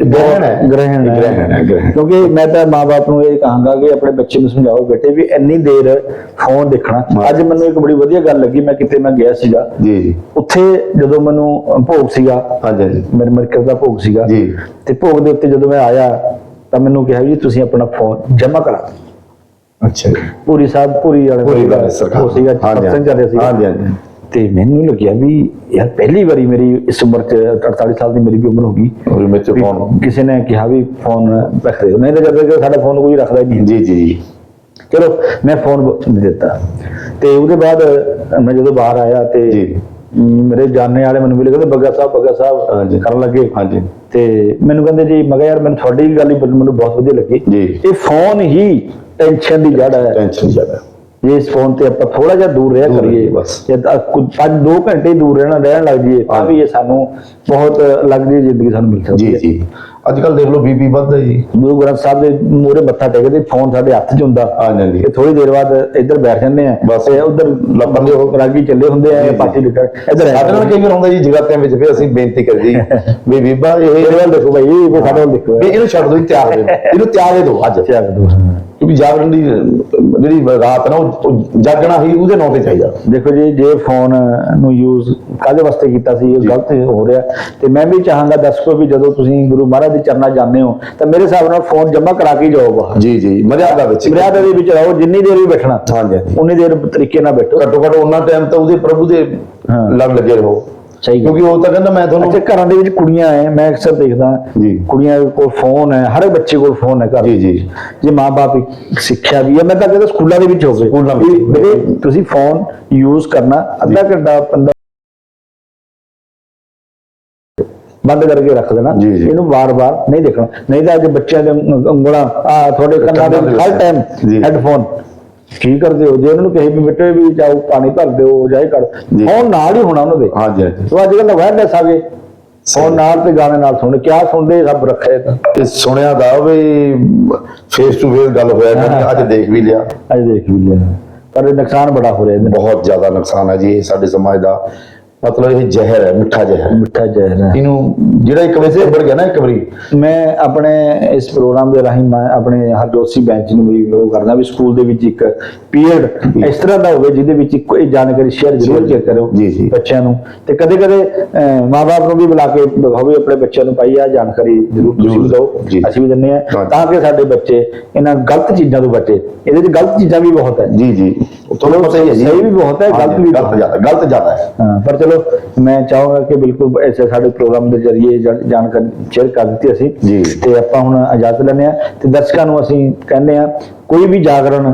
ਗ੍ਰਹਿਣ ਹੈ। ਗ੍ਰਹਿਣ ਹੈ। ਗ੍ਰਹਿਣ ਹੈ, ਗ੍ਰਹਿਣ। ਕਿਉਂਕਿ ਮੈਂ ਤਾਂ ਮਾਪੇ ਨੂੰ ਇਹ ਕਹਾਂਗਾ ਕਿ ਆਪਣੇ ਬੱਚੇ ਨੂੰ ਸਮਝਾਓ ਬੇਟੇ ਵੀ ਇੰਨੀ ਦੇਰ ਫੋਨ ਦੇਖਣਾ। ਹਾਂ। ਅੱਜ ਮੈਨੂੰ ਇੱਕ ਬੜੀ ਵਧੀਆ ਗੱਲ ਲੱਗੀ ਮੈਂ ਕਿਤੇ ਮੈਂ ਗਿਆ ਸੀਗਾ। ਜੀ ਜੀ। ਉੱਥੇ ਜਦੋਂ ਮੈਨੂੰ ਭੋਗ ਸੀਗਾ ਹਾਂਜੀ ਮੇਰੇ ਮਰਕਜ਼ ਦਾ ਭੋਗ ਸੀਗਾ ਜੀ। ਤੇ ਭੋਗ ਦੇ ਉੱਤੇ ਜਦੋਂ ਮੈਂ ਆਇਆ ਤਾਂ ਮੈਨੂੰ ਕਿਹਾ ਵੀ ਤੁਸੀਂ ਆਪਣਾ ਫੋਨ ਜਮ੍ਹਾਂ ਕਰਾ ਦਿਓ। ਅੱਛਾ ਜੀ। ਪੂਰੀ ਸਾਹਿਬ ਪੂਰੀ ਵਾਲੇ ਪੂਰੀ ਹੈ ਸਰਕਾਰ। ਉਹ ਸੀਗਾ ਚੱਲ ਰਿਹਾ ਹਾਂਜੀ ਹਾਂਜੀ। ਤੇ ਮੈਨੂੰ ਲੱਗਿਆ ਵੀ ਯਾਰ ਪਹਿਲੀ ਵਾਰੀ ਮੇਰੀ ਇਸ ਉਮਰ ਚ 48 ਸਾਲ ਦੀ ਮੇਰੀ ਵੀ ਉਮਰ ਹੋ ਗਈ। ਉਹ ਮੇਰੇ ਵੀ ਫੋਨ ਕਿਸੇ ਨੇ ਕਿਹਾ ਵੀ ਫੋਨ ਰੱਖ ਦਿਓ ਨਹੀਂ ਤਾਂ ਜਦ ਤੱਕ ਸਾਡਾ ਫੋਨ ਕੋਈ ਰੱਖਦਾ ਹੀ ਨਹੀਂ। ਜੀ ਜੀ ਜੀ। ਚਲੋ ਮੈਂ ਫੋਨ ਦੇ ਦਿੱਤਾ। ਤੇ ਉਹਦੇ ਬਾਅਦ ਮੈਂ ਜਦੋਂ ਬਾਹਰ ਆਇਆ ਤੇ ਜੀ। ਮੇਰੇ ਜਾਣਨੇ ਵਾਲੇ ਮੈਨੂੰ ਮਿਲੇ ਕਹਿੰਦੇ ਬੱਗਾ ਸਾਹਿਬ ਬੱਗਾ ਸਾਹਿਬ ਹਾਂਜੀ। ਕਰਨ ਲੱਗੇ। ਹਾਂਜੀ। ਤੇ ਮੈਨੂੰ ਕਹਿੰਦੇ ਜੀ ਮੈਂ ਕਿਹਾ ਯਾਰ ਮੈਨੂੰ ਤੁਹਾਡੀ ਗੱਲ ਹੀ ਮੈਨੂੰ ਬਹੁਤ ਵਧੀਆ ਲੱਗੀ। ਜੀ। ਇਹ ਫੋਨ ਹੀ ਟੈਨਸ਼ਨ ਦੀ ਜੜ ਹੈ। ਟੈਨਸ਼ਨ ਜ਼ਿਆਦਾ ਜੇ ਇਸ ਫੋਨ ਤੇ ਆਪਾਂ ਥੋੜਾ ਜਿਹਾ ਦੂਰ ਰਿਹਾ ਕਰੀਏ ਬਸ। ਜੇ ਤਾਂ ਕੁਝ ਪੰਜ ਦੋ ਘੰਟੇ ਹੀ ਦੂਰ ਰਹਿਣਾ ਰਹਿਣ ਲੱਗ ਜਾਈਏ ਤਾਂ ਵੀ ਇਹ ਸਾਨੂੰ ਬਹੁਤ ਅਲੱਗ ਜਿਹੀ ਜ਼ਿੰਦਗੀ ਸਾਨੂੰ ਮਿਲ ਸਕਦੀ ਜੀ ਹੈ। ਜੀ। ਅੱਜ ਕੱਲ ਦੇਖ ਲਓ ਬੀਬੀ ਵੱਧਦਾ ਜੀ। ਗੁਰੂ ਗ੍ਰੰਥ ਸਾਹਿਬ ਦੇ ਮੂਹਰੇ ਮੱਥਾ ਟੇਕਦੇ ਫੋਨ ਸਾਡੇ ਹੱਥ 'ਚ ਹੁੰਦਾ। ਹਾਂਜੀ ਹਾਂਜੀ ਤੇ ਥੋੜੀ ਦੇਰ ਬਾਅਦ ਇੱਧਰ ਬੈਠ ਜਾਂਦੇ ਆ। ਬਸ। ਤੇ ਉਧਰ ਲੱਭਣ ਦੇ ਉਹ ਰਾਗੀ ਚੱਲੇ ਹੁੰਦੇ ਆ। ਪਾਠੀ ਲਿਖਣ ਇੱਧਰ ਸਾਡੇ ਨਾਲ ਕਈ ਵਾਰ ਹੁੰਦਾ ਜੀ ਜਗਾਤਿਆਂ ਵਿੱਚ ਫਿਰ ਅਸੀਂ ਬੇਨਤੀ ਕਰਦੇ। ਜੀ ਵੀ ਬੀਬਾ ਇਹ ਮੇਰੇ ਵੱਲ ਦੇਖੋ ਭਾਈ ਇਹ ਸਾਡੇ ਵੱਲ ਦੇਖੋ। ਵੀ ਇਹਨੂੰ ਛੱਡ ਦਿਓ ਜੀ ਤਿਆਗ ਦਿਓ। ਇਹਨੂੰ ਤਿਆਗੇ ਦਿਓ ਅੱਜ। ਤਿਆਗ ਦਿਓ। ਕਿਉਂਕਿ ਜਾਗਰਣ ਦੀ ਜਿਹੜੀ ਰਾਤ ਨਾ ਉਹ ਜਾਗਣਾ ਹੀ ਉਹਦੇ ਨਾਂ ਤੇ ਚਾਹੀਦਾ। ਦੇਖੋ ਜੀ ਜੇ ਫੋਨ ਨੂੰ ਯੂਜ਼ ਕਾਹਦੇ ਵਾਸਤੇ ਕੀਤਾ ਸੀ ਇਹ ਗਲਤ ਹੋ ਰਿਹਾ। ਤੇ ਮੈਂ ਵੀ ਚਾਹਾਂਗਾ ਦਰਸ਼ਕੋ ਵੀ ਜਦੋਂ ਤੁਸੀਂ ਗੁਰੂ ਮਹਾਰਾਜ ਦੇ ਚਰਨਾਂ ਜਾਂਦੇ ਹੋ ਤਾਂ ਮੇਰੇ ਹਿਸਾਬ ਨਾਲ ਫੋਨ ਜਮ੍ਹਾਂ ਕਰਾ ਕੇ ਜਾਓ ਬਾਹਰ। ਜੀ ਜੀ ਮਰਿਆਦਾ ਵਿੱਚ। ਮਰਿਆਦਾ ਦੇ ਵਿੱਚ ਰਹੋ ਜਿੰਨੀ ਦੇਰ ਵੀ ਬੈਠਣਾ ਹਾਂਜੀ ਉਨੀ ਦੇਰ ਤਰੀਕੇ ਨਾਲ ਬੈਠੋ। ਘੱਟੋ ਘੱਟ ਉਹਨਾਂ ਟਾਈਮ ਤਾਂ ਉਹਦੇ ਪ੍ਰਭੂ ਦੇ। ਲਗ ਲੱਗੇ ਰਹੋ। ਸਹੀ ਕਿਉਂਕਿ ਉਹ ਤਾਂ ਕਹਿੰਦਾ ਮੈਂ ਤੁਹਾਨੂੰ ਅੱਛਾ ਘਰਾਂ ਦੇ ਵਿੱਚ ਕੁੜੀਆਂ ਐ ਮੈਂ ਅਕਸਰ ਦੇਖਦਾ। ਕੁੜੀਆਂ ਕੋਲ ਫੋਨ ਹੈ ਹਰ ਬੱਚੇ ਕੋਲ ਫੋਨ ਹੈ ਘਰ ਜੀ ਜੀ। ਜੇ ਮਾਪੇ ਸਿੱਖਿਆ ਵੀ ਹੈ ਮੈਂ ਤਾਂ ਕਹਿੰਦਾ ਸਕੂਲਾਂ ਦੇ ਵਿੱਚ ਹੋਵੇ। ਵੀ ਤੁਸੀਂ ਫੋਨ ਯੂਜ਼ ਕਰਨਾ ਅੱਧਾ ਘੰਟਾ 15 ਬੰਦ ਕਰਕੇ ਰੱਖ ਦੇਣਾ। ਇਹਨੂੰ ਵਾਰ-ਵਾਰ ਨਹੀਂ ਦੇਖਣਾ। ਨਹੀਂ ਤਾਂ ਅੱਜ ਬੱਚਿਆਂ ਦੇ ਉਂਗ- ਉਂਗਲਾਂ ਆ ਤੁਹਾਡੇ ਕੰਨਾਂ ਦੇ ਹਰ। ਟਾਈਮ। ਹੈੱਡਫੋਨ ਕੀ ਕਰਦੇ ਹੋ? ਜੇ ਉਹਨਾਂ ਨੂੰ ਕਹੇ ਵੀ ਬੇਟੇ ਵੀ ਜਾਓ ਪਾਣੀ ਭਰ ਦਿਓ ਜਾਏ ਕਰ। ਫੋਨ ਨਾਲ ਹੀ ਹੋਣਾ ਉਹਨਾਂ ਦੇ। ਹਾਂਜੀ ਹਾਂਜੀ। ਸੋ ਅੱਜ ਕੱਲ੍ਹ ਵਾਇਰਲੈਸ ਆ ਗਏ। ਫੋਨ ਨਾਲ ਤੇ ਗਾਣੇ ਨਾਲ ਸੁਣ। ਕਿਆ ਸੁਣਦੇ ਰੱਬ ਰੱਖੇ ਤਾਂ। ਸੁਣਿਆ ਦਾ ਵੀ ਫੇਸ ਟੂ ਫੇਸ ਗੱਲ ਹੋਇਆ ਕਰਕੇ ਅੱਜ ਦੇਖ ਵੀ ਲਿਆ। ਅੱਜ ਦੇਖ ਵੀ ਲਿਆ। ਪਰ ਇਹ ਨੁਕਸਾਨ ਬੜਾ ਹੋ ਰਿਹਾ ਇਹਦੇ ਬਹੁਤ ਜ਼ਿਆਦਾ ਨੁਕਸਾਨ ਹੈ ਜੀ ਸਾਡੇ ਸਮਾਜ ਦਾ। ਮਤਲਬ ਇਹ ਜ਼ਹਿਰ ਹੈ ਮਿੱਠਾ ਜ਼ਹਿਰ ਹੈ। ਮਿੱਠਾ ਜ਼ਹਿਰ ਹੈ। ਇਹਨੂੰ ਜਿਹੜਾ ਇੱਕ ਵੈਸੇ ਉੱਭੜ ਗਿਆ ਨਾ ਇੱਕ ਵਾਰੀ। ਮੈਂ ਆਪਣੇ ਇਸ ਪ੍ਰੋਗਰਾਮ ਦੇ ਰਾਹੀਂ ਮੈਂ ਆਪਣੇ ਹਰਜੋਤੀ ਬੈਂਚ ਨੂੰ ਵੀ ਉਹ ਕਰਦਾ ਵੀ ਸਕੂਲ ਦੇ ਵਿੱਚ ਇੱਕ ਪੀਰੀਅਡ ਇਸ ਤਰ੍ਹਾਂ ਦਾ ਹੋਵੇ ਜਿਹਦੇ ਵਿੱਚ ਇਹ ਜਾਣਕਾਰੀ ਸ਼ੇਅਰ ਜ਼ਰੂਰ ਕਰੋ ਜੀ। ਬੱਚਿਆਂ ਨੂੰ। ਤੇ ਕਦੇ ਕਦੇ ਮਾਪੇ ਨੂੰ ਵੀ ਬੁਲਾ ਕੇ ਹੋਵੇ ਆਪਣੇ ਬੱਚਿਆਂ ਨੂੰ ਪਾਈ ਆ ਜਾਣਕਾਰੀ ਜ਼ਰੂਰ ਤੁਸੀਂ ਦਿਓ। ਅਸੀਂ ਵੀ ਦਿੰਦੇ ਆ। ਤਾਂ ਕਿ ਸਾਡੇ ਬੱਚੇ ਇਹਨਾਂ ਗਲਤ ਚੀਜ਼ਾਂ ਤੋਂ ਬਚੇ। ਇਹਦੇ ਵਿੱਚ ਗਲਤ ਚੀਜ਼ਾਂ ਵੀ ਬਹੁਤ ਹੈ। ਜੀ ਜੀ। ਤੁਹਾਨੂੰ ਪਤਾ ਹੀ ਹੈ ਜੀ। ਸਹੀ ਵੀ ਬਹੁਤ ਹੈ, ਗਲਤ ਵੀ ਬਹੁਤ ਜ਼ਿਆਦਾ ਗਲਤ ਜ਼ਿਆਦਾ ਹੈ। ਹਾਂ ਪਰ ਚਲੋ ਮੈਂ ਚਾਹਾਂਗਾ ਕਿ ਬਿਲਕੁਲ ਐਸੇ ਸਾਡੇ ਪ੍ਰੋਗਰਾਮ ਦੇ ਜ਼ਰੀਏ ਜਾਣ- ਜਾਣਕਾਰੀ ਸ਼ੇਅਰ ਕਰ ਦਿੱਤੀ ਅਸੀਂ। ਜੀ। ਤੇ ਆਪਾਂ ਹੁਣ ਇਜਾਜ਼ਤ ਲੈਂਦੇ ਆ ਤੇ ਦਰਸ਼ਕਾਂ ਨੂੰ ਅਸੀਂ ਕਹਿੰਦੇ ਆ ਕੋਈ ਵੀ ਜਾਗਰਣ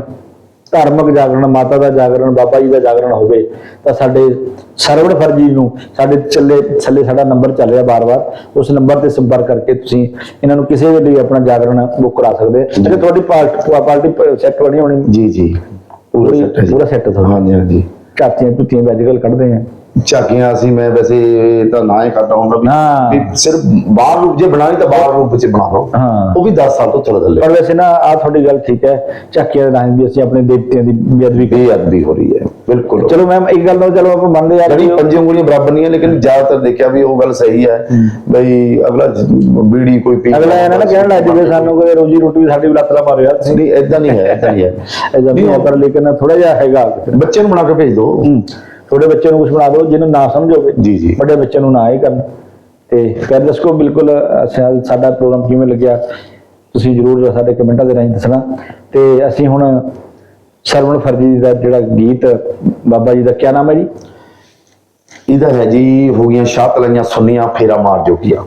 ਧਾਰਮਿਕ ਜਾਗਰਣ ਮਾਤਾ ਦਾ ਜਾਗਰਣ ਬਾਬਾ ਜੀ ਦਾ ਜਾਗਰਣ ਹੋਵੇ ਤਾਂ ਸਾਡੇ ਸਰਵਣ ਫਰਜੀ ਨੂੰ ਸਾਡੇ ਚੱਲੇ ਥੱਲੇ ਸਾਡਾ ਨੰਬਰ ਚੱਲ ਰਿਹਾ ਬਾਰ-ਬਾਰ ਉਸ ਨੰਬਰ ਤੇ ਸੰਪਰਕ ਕਰਕੇ ਤੁਸੀਂ ਇਹਨਾਂ ਨੂੰ ਕਿਸੇ ਵੀ ਲਈ ਆਪਣਾ ਜਾਗਰਣ ਬੁੱਕ ਕਰਾ ਸਕਦੇ ਹੋ। ਤੇ ਤੁਹਾਡੀ ਪਾਰਟੀ ਸੈੱਟ ਬਣੀ ਹੋਣੀ। ਜੀ ਜੀ। ਪੂਰਾ ਜੀ। ਪੂਰਾ ਤੁਹਾਡਾ। ਹਾਂਜੀ ਹਾਂਜੀ। ਚਾਤੀਆਂ ਤੁੱਤੀਆਂ ਵੀ ਅੱਜ ਕੱਲ੍ਹ ਕੱਢਦੇ ਆ। ਝਾਕੀਆਂ ਅਸੀਂ ਮੈਂ ਵੈਸੇ ਤਾਂ ਨਾ ਹੀ ਕਰਦਾ ਹੁੰਦਾ ਵੀ- ਸਿਰਫ ਬਾਹਰ ਰੂਪ ਜੇ ਬਣਾਣੀ ਤਾਂ ਬਾਹਰ ਰੂਪ ਵਿੱਚ ਬਣਾ ਲਓ। ਉਹ ਵੀ 10 ਸਾਲ ਤੋਂ ਥੱਲੇ ਥੱਲੇ ਪਰ ਵੈਸੇ ਨਾ ਆ ਤੁਹਾਡੀ ਗੱਲ ਠੀਕ ਹੈ। ਝਾਕੀਆਂ ਦੇ ਵੀ ਅਸੀਂ ਆਪਣੇ ਦੇਵਤਿਆਂ ਦੀ ਬੇਅਦਬੀ ਕਰੀ ਬੇਅਦਬੀ ਹੋ ਰਹੀ ਹੈ ਬਿਲਕੁਲ। ਚਲੋ ਮੈਮ ਇੱਕ ਗੱਲ ਨੂੰ ਚਲੋ ਆਪਾਂ ਮੰਨਦੇ ਯਾਰ ਜਿਹੜੀ ਪੰਜ ਉਂਗਲੀਆਂ ਬਰਾਬਰ ਨਹੀਂ ਹੈ ਲੇਕਿਨ ਜ਼ਿਆਦਾਤਰ ਦੇਖਿਆ ਵੀ ਉਹ ਗੱਲ ਸਹੀ ਹੈ। ਬਈ ਅਗਲਾ ਬੀੜੀ ਕੋਈ ਪੀ ਅਗਲਾ ਇਹਨਾਂ ਨੇ ਕਹਿਣ ਲੱਗ ਜਵੇ ਸਾਨੂੰ ਕੋਈ ਰੋਜੀ ਰੋਟੀ ਵੀ ਸਾਡੀ ਵੀ ਲੱਤ ਲਾ ਮਾਰੋ ਯਾਰ ਤੁਸੀਂ ਨਹੀਂ ਇਦਾਂ ਨਹੀਂ ਹੈ ਇਦਾਂ ਨਹੀਂ ਹੈ। ਐਦਾਂ ਨਹੀਂ ਪਰ ਲੇਕਿਨ ਥੋੜਾ ਜਿਹਾ ਹੈਗਾ। ਬੱਚੇ ਨੂੰ ਬਣਾ ਕੇ ਭੇਜ ਦਿਓ। ਥੋੜੇ ਬੱਚੇ ਨੂੰ ਕੁਝ ਬਣਾ ਦਿਓ ਜਿਹਨੂੰ ਨਾ ਸਮਝ ਹੋਵੇ ਜੀ, ਜੀ। ਵੱਡੇ ਬੱਚੇ ਨੂੰ ਨਾ ਹੀ ਕਰਨ। ਤੇ ਫਿਰ ਦੱਸੋ ਬਿਲਕੁਲ ਸਾਡਾ ਪ੍ਰੋਗਰਾਮ ਕਿਵੇਂ ਲੱਗਿਆ? ਤੁਸੀਂ ਜਰੂਰ ਸਾਡੇ ਕਮੈਂਟਾਂ ਦੇ ਰਾਹੀਂ ਦੱਸਣਾ। ਤੇ ਅਸੀਂ ਹੁਣ ਸਰਵਣ ਫਰਜੀ ਦਾ ਜਿਹੜਾ ਗੀਤ ਬਾਬਾ ਜੀ ਦਾ ਕੀ ਨਾਮ ਹੈ ਜੀ? ਇਹਦਾ ਹੈ ਜੀ ਹੋ ਗਈਆਂ ਸ਼ਾਤ ਲਈਆਂ ਸੁੰਨੀਆਂ ਫੇਰਾ ਮਾਰ ਜੋਗੀਆਂ।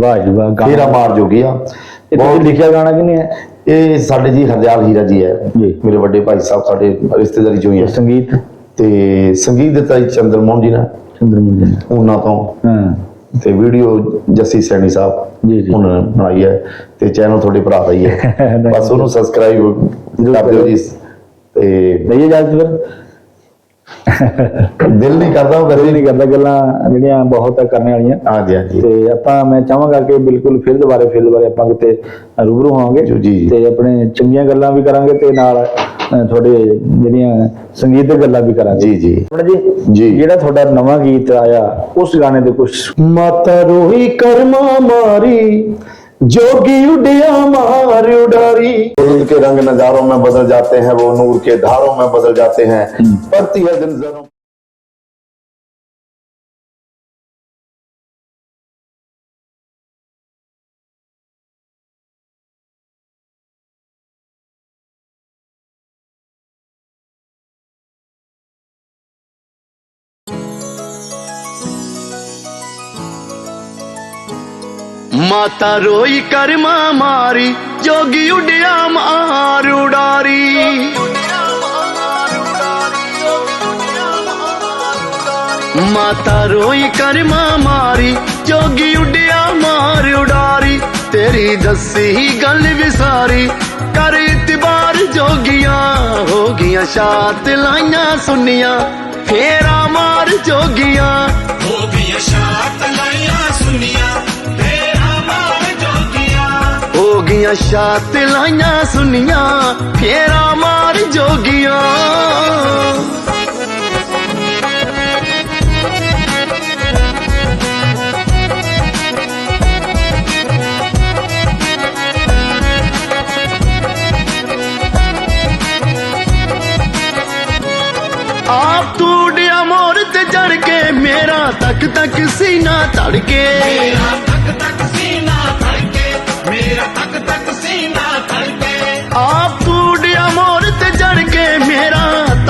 ਵਾਹ ਜੀ ਵਾਹ ਫੇਰਾ ਮਾਰ ਜੋਗੀਆਂ। ਇਹ ਤੁਸੀਂ ਲਿਖਿਆ ਗਾਣਾ ਕਿਨੇ ਹੈ? ਇਹ ਸਾਡੇ ਜੀ ਹਰਦਿਆਲ ਹੀਰਾ ਜੀ ਹੈ। ਜੀ। ਮੇਰੇ ਵੱਡੇ ਭਾਈ ਸਾਹਿਬ ਸਾਡੇ ਰਿਸ਼ਤੇਦਾਰੀ ਚੋਂ ਹੀ ਹੈ। ਸੰਗੀਤ। ਤੇ ਸੰਗੀਤ ਦਿੱਤਾ ਜੀ ਚੰਦਰ ਮੋਹਨ ਜੀ ਨੇ। ਚੰਦਰਮੁਖੀ ਜੀ ਉਹਨਾਂ ਤੋਂ। ਹਾਂ। ਤੇ ਵੀਡੀਓ ਜੱਸੀ ਸੈਣੀ ਸਾਹਿਬ ਜੀ, ਜੀ। ਉਹਨਾਂ ਨੇ ਬਣਾਈ ਹੈ ਤੇ ਚੈਨਲ ਤੁਹਾਡੇ ਭਰਾ ਦਾ ਹੀ ਹੈ। ਨਹੀਂ, ਬਸ ਉਹਨੂੰ ਸਬਸਕ੍ਰਾਈਬ ਕਰ ਦਿਓ ਜੀ। ਤੇ ਲਈਏ ਜਾ ਫਿਰ ਦਿਲ ਨਹੀਂ ਕਰਦਾ ਵੈਸੇ ਨਹੀਂ ਕਰਦਾ ਗੱਲਾਂ ਜਿਹੜੀਆਂ ਬਹੁਤ ਕਰਨ ਵਾਲੀਆਂ। ਹਾਂਜੀ ਹਾਂਜੀ। ਤੇ ਆਪਾਂ ਮੈਂ ਚਾਹਾਂਗਾ ਕਿ ਬਿਲਕੁਲ ਫਿਰ ਦੁਬਾਰੇ ਫਿਰ ਦੁਬਾਰੇ ਆਪਾਂ ਕਿਤੇ ਰੂਬਰੂ ਹੋਵਾਂਗੇ। ਤੇ ਆਪਣੇ ਚੰਗੀਆਂ ਗੱਲਾਂ ਵੀ ਕਰਾਂਗੇ ਤੇ ਨਾਲ ਤੁਹਾਡੇ ਜਿਹੜੀਆਂ ਸੰਗੀਤਕ ਗੱਲਾਂ ਵੀ ਕਰਾਂਗੇ ਜੀ ਜੀ ਆਪਣਾ ਜੀ ਜੀ। ਜਿਹੜਾ ਤੁਹਾਡਾ ਨਵਾਂ ਗੀਤ ਆਇਆ ਉਸ ਗਾਣੇ ਦੇ ਕੁਝ ਮਾਤਾ ਰੋਈ ਕਰਮਾ ਮਾਰੀ जोगी उड़िया मार उडारी फूल के रंग नजारों में बदल जाते हैं वो नूर के धारों में बदल जाते हैं पड़ती है दिन जरों ਮਾਤਾ ਰੋਈ ਕਰਮਾ ਮਾਰੀ, ਜੋਗੀ ਉੱਡਿਆ ਮਾਰ ਉਡਾਰੀ। ਮਾਤਾ ਰੋਈ ਕਰਮਾ ਮਾਰੀ, ਜੋਗੀ ਉਡਿਆ ਮਾਰ ਉਡਾਰੀ। ਤੇਰੀ ਦੱਸੀ ਗੱਲ ਵਿਸਾਰੀ, ਕਰ ਇਤਬਾਰ ਜੋਗੀਆਂ ਹੋ ਗਈਆਂ ਸ਼ਾਤ ਲਾਈਆਂ ਸੁਨੀਆਂ, ਫੇਰਾ ਮਾਰ ਜੋਗੀਆਂ। ਹੋ ਗਈਆਂ ਸ਼ਾਤ ਲਾਈਆਂ ਸੁਨੀਆਂ। ਹੋ ਗਈਆਂ ਸ਼ਾਤ ਲਾਈਆਂ ਸੁਨੀਆਂ ਫੇਰਾ ਮਾਰ ਜੋਗੀਆਂ। ਆਪ ਤੂੜਿਆ ਮੋਰ ਤੇ ਚੜ ਕੇ, ਮੇਰਾ ਤੱਕ ਤੱਕ ਸੀਨਾ ਧੜਕੇ। ਮੇਰਾ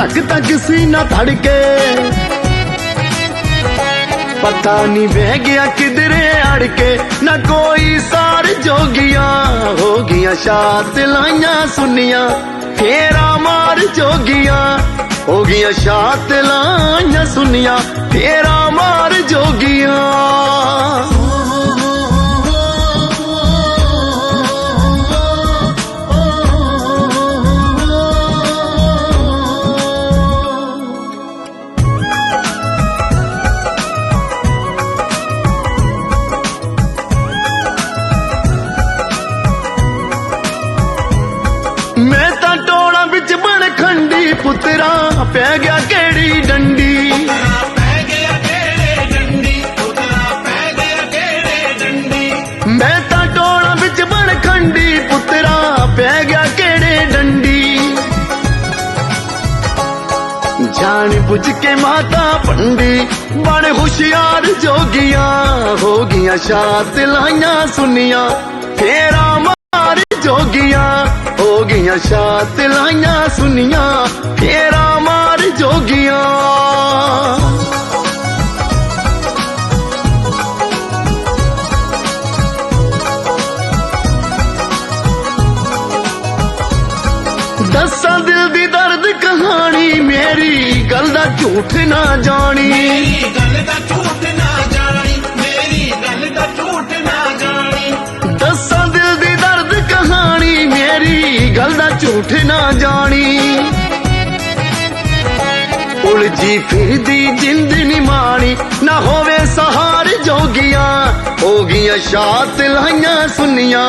ਤੱਕ ਤੱਕ ਸੀਨਾ ਧੜਕੇ। ਪਤਾ ਨਹੀਂ ਬਹਿ ਗਿਆ ਕਿਧਰੇ ਅੜ ਕੇ ਨਾ ਕੋਈ ਸਾਰ ਜੋਗੀਆਂ, ਹੋ ਗਈਆਂ ਸ਼ਾਤ ਲਾਈਆਂ ਸੁਨੀਆਂ। ਫੇਰਾ ਮਾਰ ਜੋਗੀਆਂ, ਹੋ ਗਈਆਂ ਸ਼ਾਤ ਲਾਈਆਂ ਸੁਨੀਆਂ। ਫੇਰਾ ਮਾਰ ਜੋਗੀਆਂ। ਪੂਜ ਕੇ ਮਾਤਾ ਪੰਡੀ ਬਣ ਹੁਸ਼ਿਆਰ ਜੋਗੀਆਂ, ਹੋ ਗਈਆਂ ਸ਼ਾਤ ਲਾਈਆਂ ਸੁਨੀਆਂ। ਫੇਰਾ ਮਾਰ ਜੋਗੀਆਂ, ਹੋ ਗਈਆਂ ਸ਼ਾਤ ਲਾਈਆਂ ਸੁਨੀਆਂ। ਫੇਰਾ ਮੇਰੀ ਗੱਲ ਦਾ ਝੂਠ ਨਾ ਜਾਣੀ। ਮੇਰੀ ਗੱਲ ਦਾ ਝੂਠ ਨਾ ਜਾਣੀ ਮੇਰੀ ਗੱਲ ਦਾ ਝੂਠ ਨਾ ਜਾਣੀ। ਦੱਸਾਂ ਦਿਲ ਦੀ ਦਰਦ ਕਹਾਣੀ ਮੇਰੀ ਗੱਲ ਦਾ ਝੂਠ ਨਾ ਜਾਣੀ। ਉਲਝੀ ਫਿਰਦੀ ਜਿੰਦ ਨੀ ਮਾਣੀ ਨਾ ਹੋਵੇ ਸਹਾਰ ਜੋਗੀਆਂ ਹੋ ਗਈਆਂ ਸ਼ਾਤ ਲਾਈਆਂ ਸੁਨੀਆਂ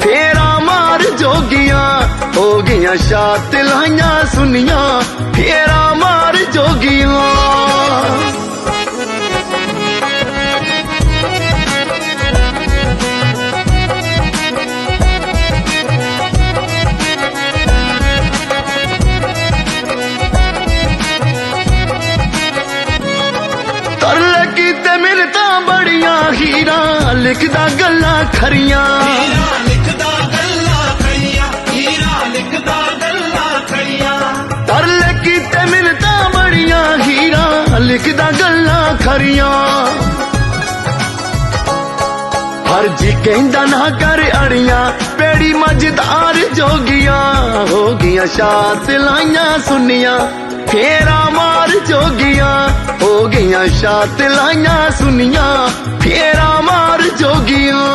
ਫੇਰਾ ਮਾਰ ਜੋਗੀਆਂ। ਹੋ ਗਈਆਂ ਸ਼ਾਤ ਲਾਈਆਂ ਸੁਨੀਆਂ, ਫੇਰਾ ਮਾਰ ਜੋਗੀਆਂ। ਤਰਲੇ ਕੀਤੇ ਮਿਲਤਾਂ ਬੜੀਆਂ ਹੀਰਾ, ਲਿਖਦਾ ਗੱਲਾਂ ਖਰੀਆਂ। ਲਿਖਦਾ ਗੱਲਾਂ ਖਰੀਆਂ। ਹਰ ਜੀ ਕਹਿੰਦਾ ਨਾ ਕਰ ਅੜੀਆਂ, ਪੇੜੀ ਮਜਦਾਰ ਜੋਗੀਆਂ। ਹੋ ਗਈਆਂ ਸ਼ਾਤ ਲਾਈਆਂ ਸੁਨੀਆਂ, ਫੇਰਾ ਮਾਰ ਜੋਗੀਆਂ। ਹੋ ਗਈਆਂ ਸ਼ਾਤ ਲਾਈਆਂ ਸੁਨੀਆਂ, ਫੇਰਾ ਮਾਰ ਜੋਗੀਆਂ।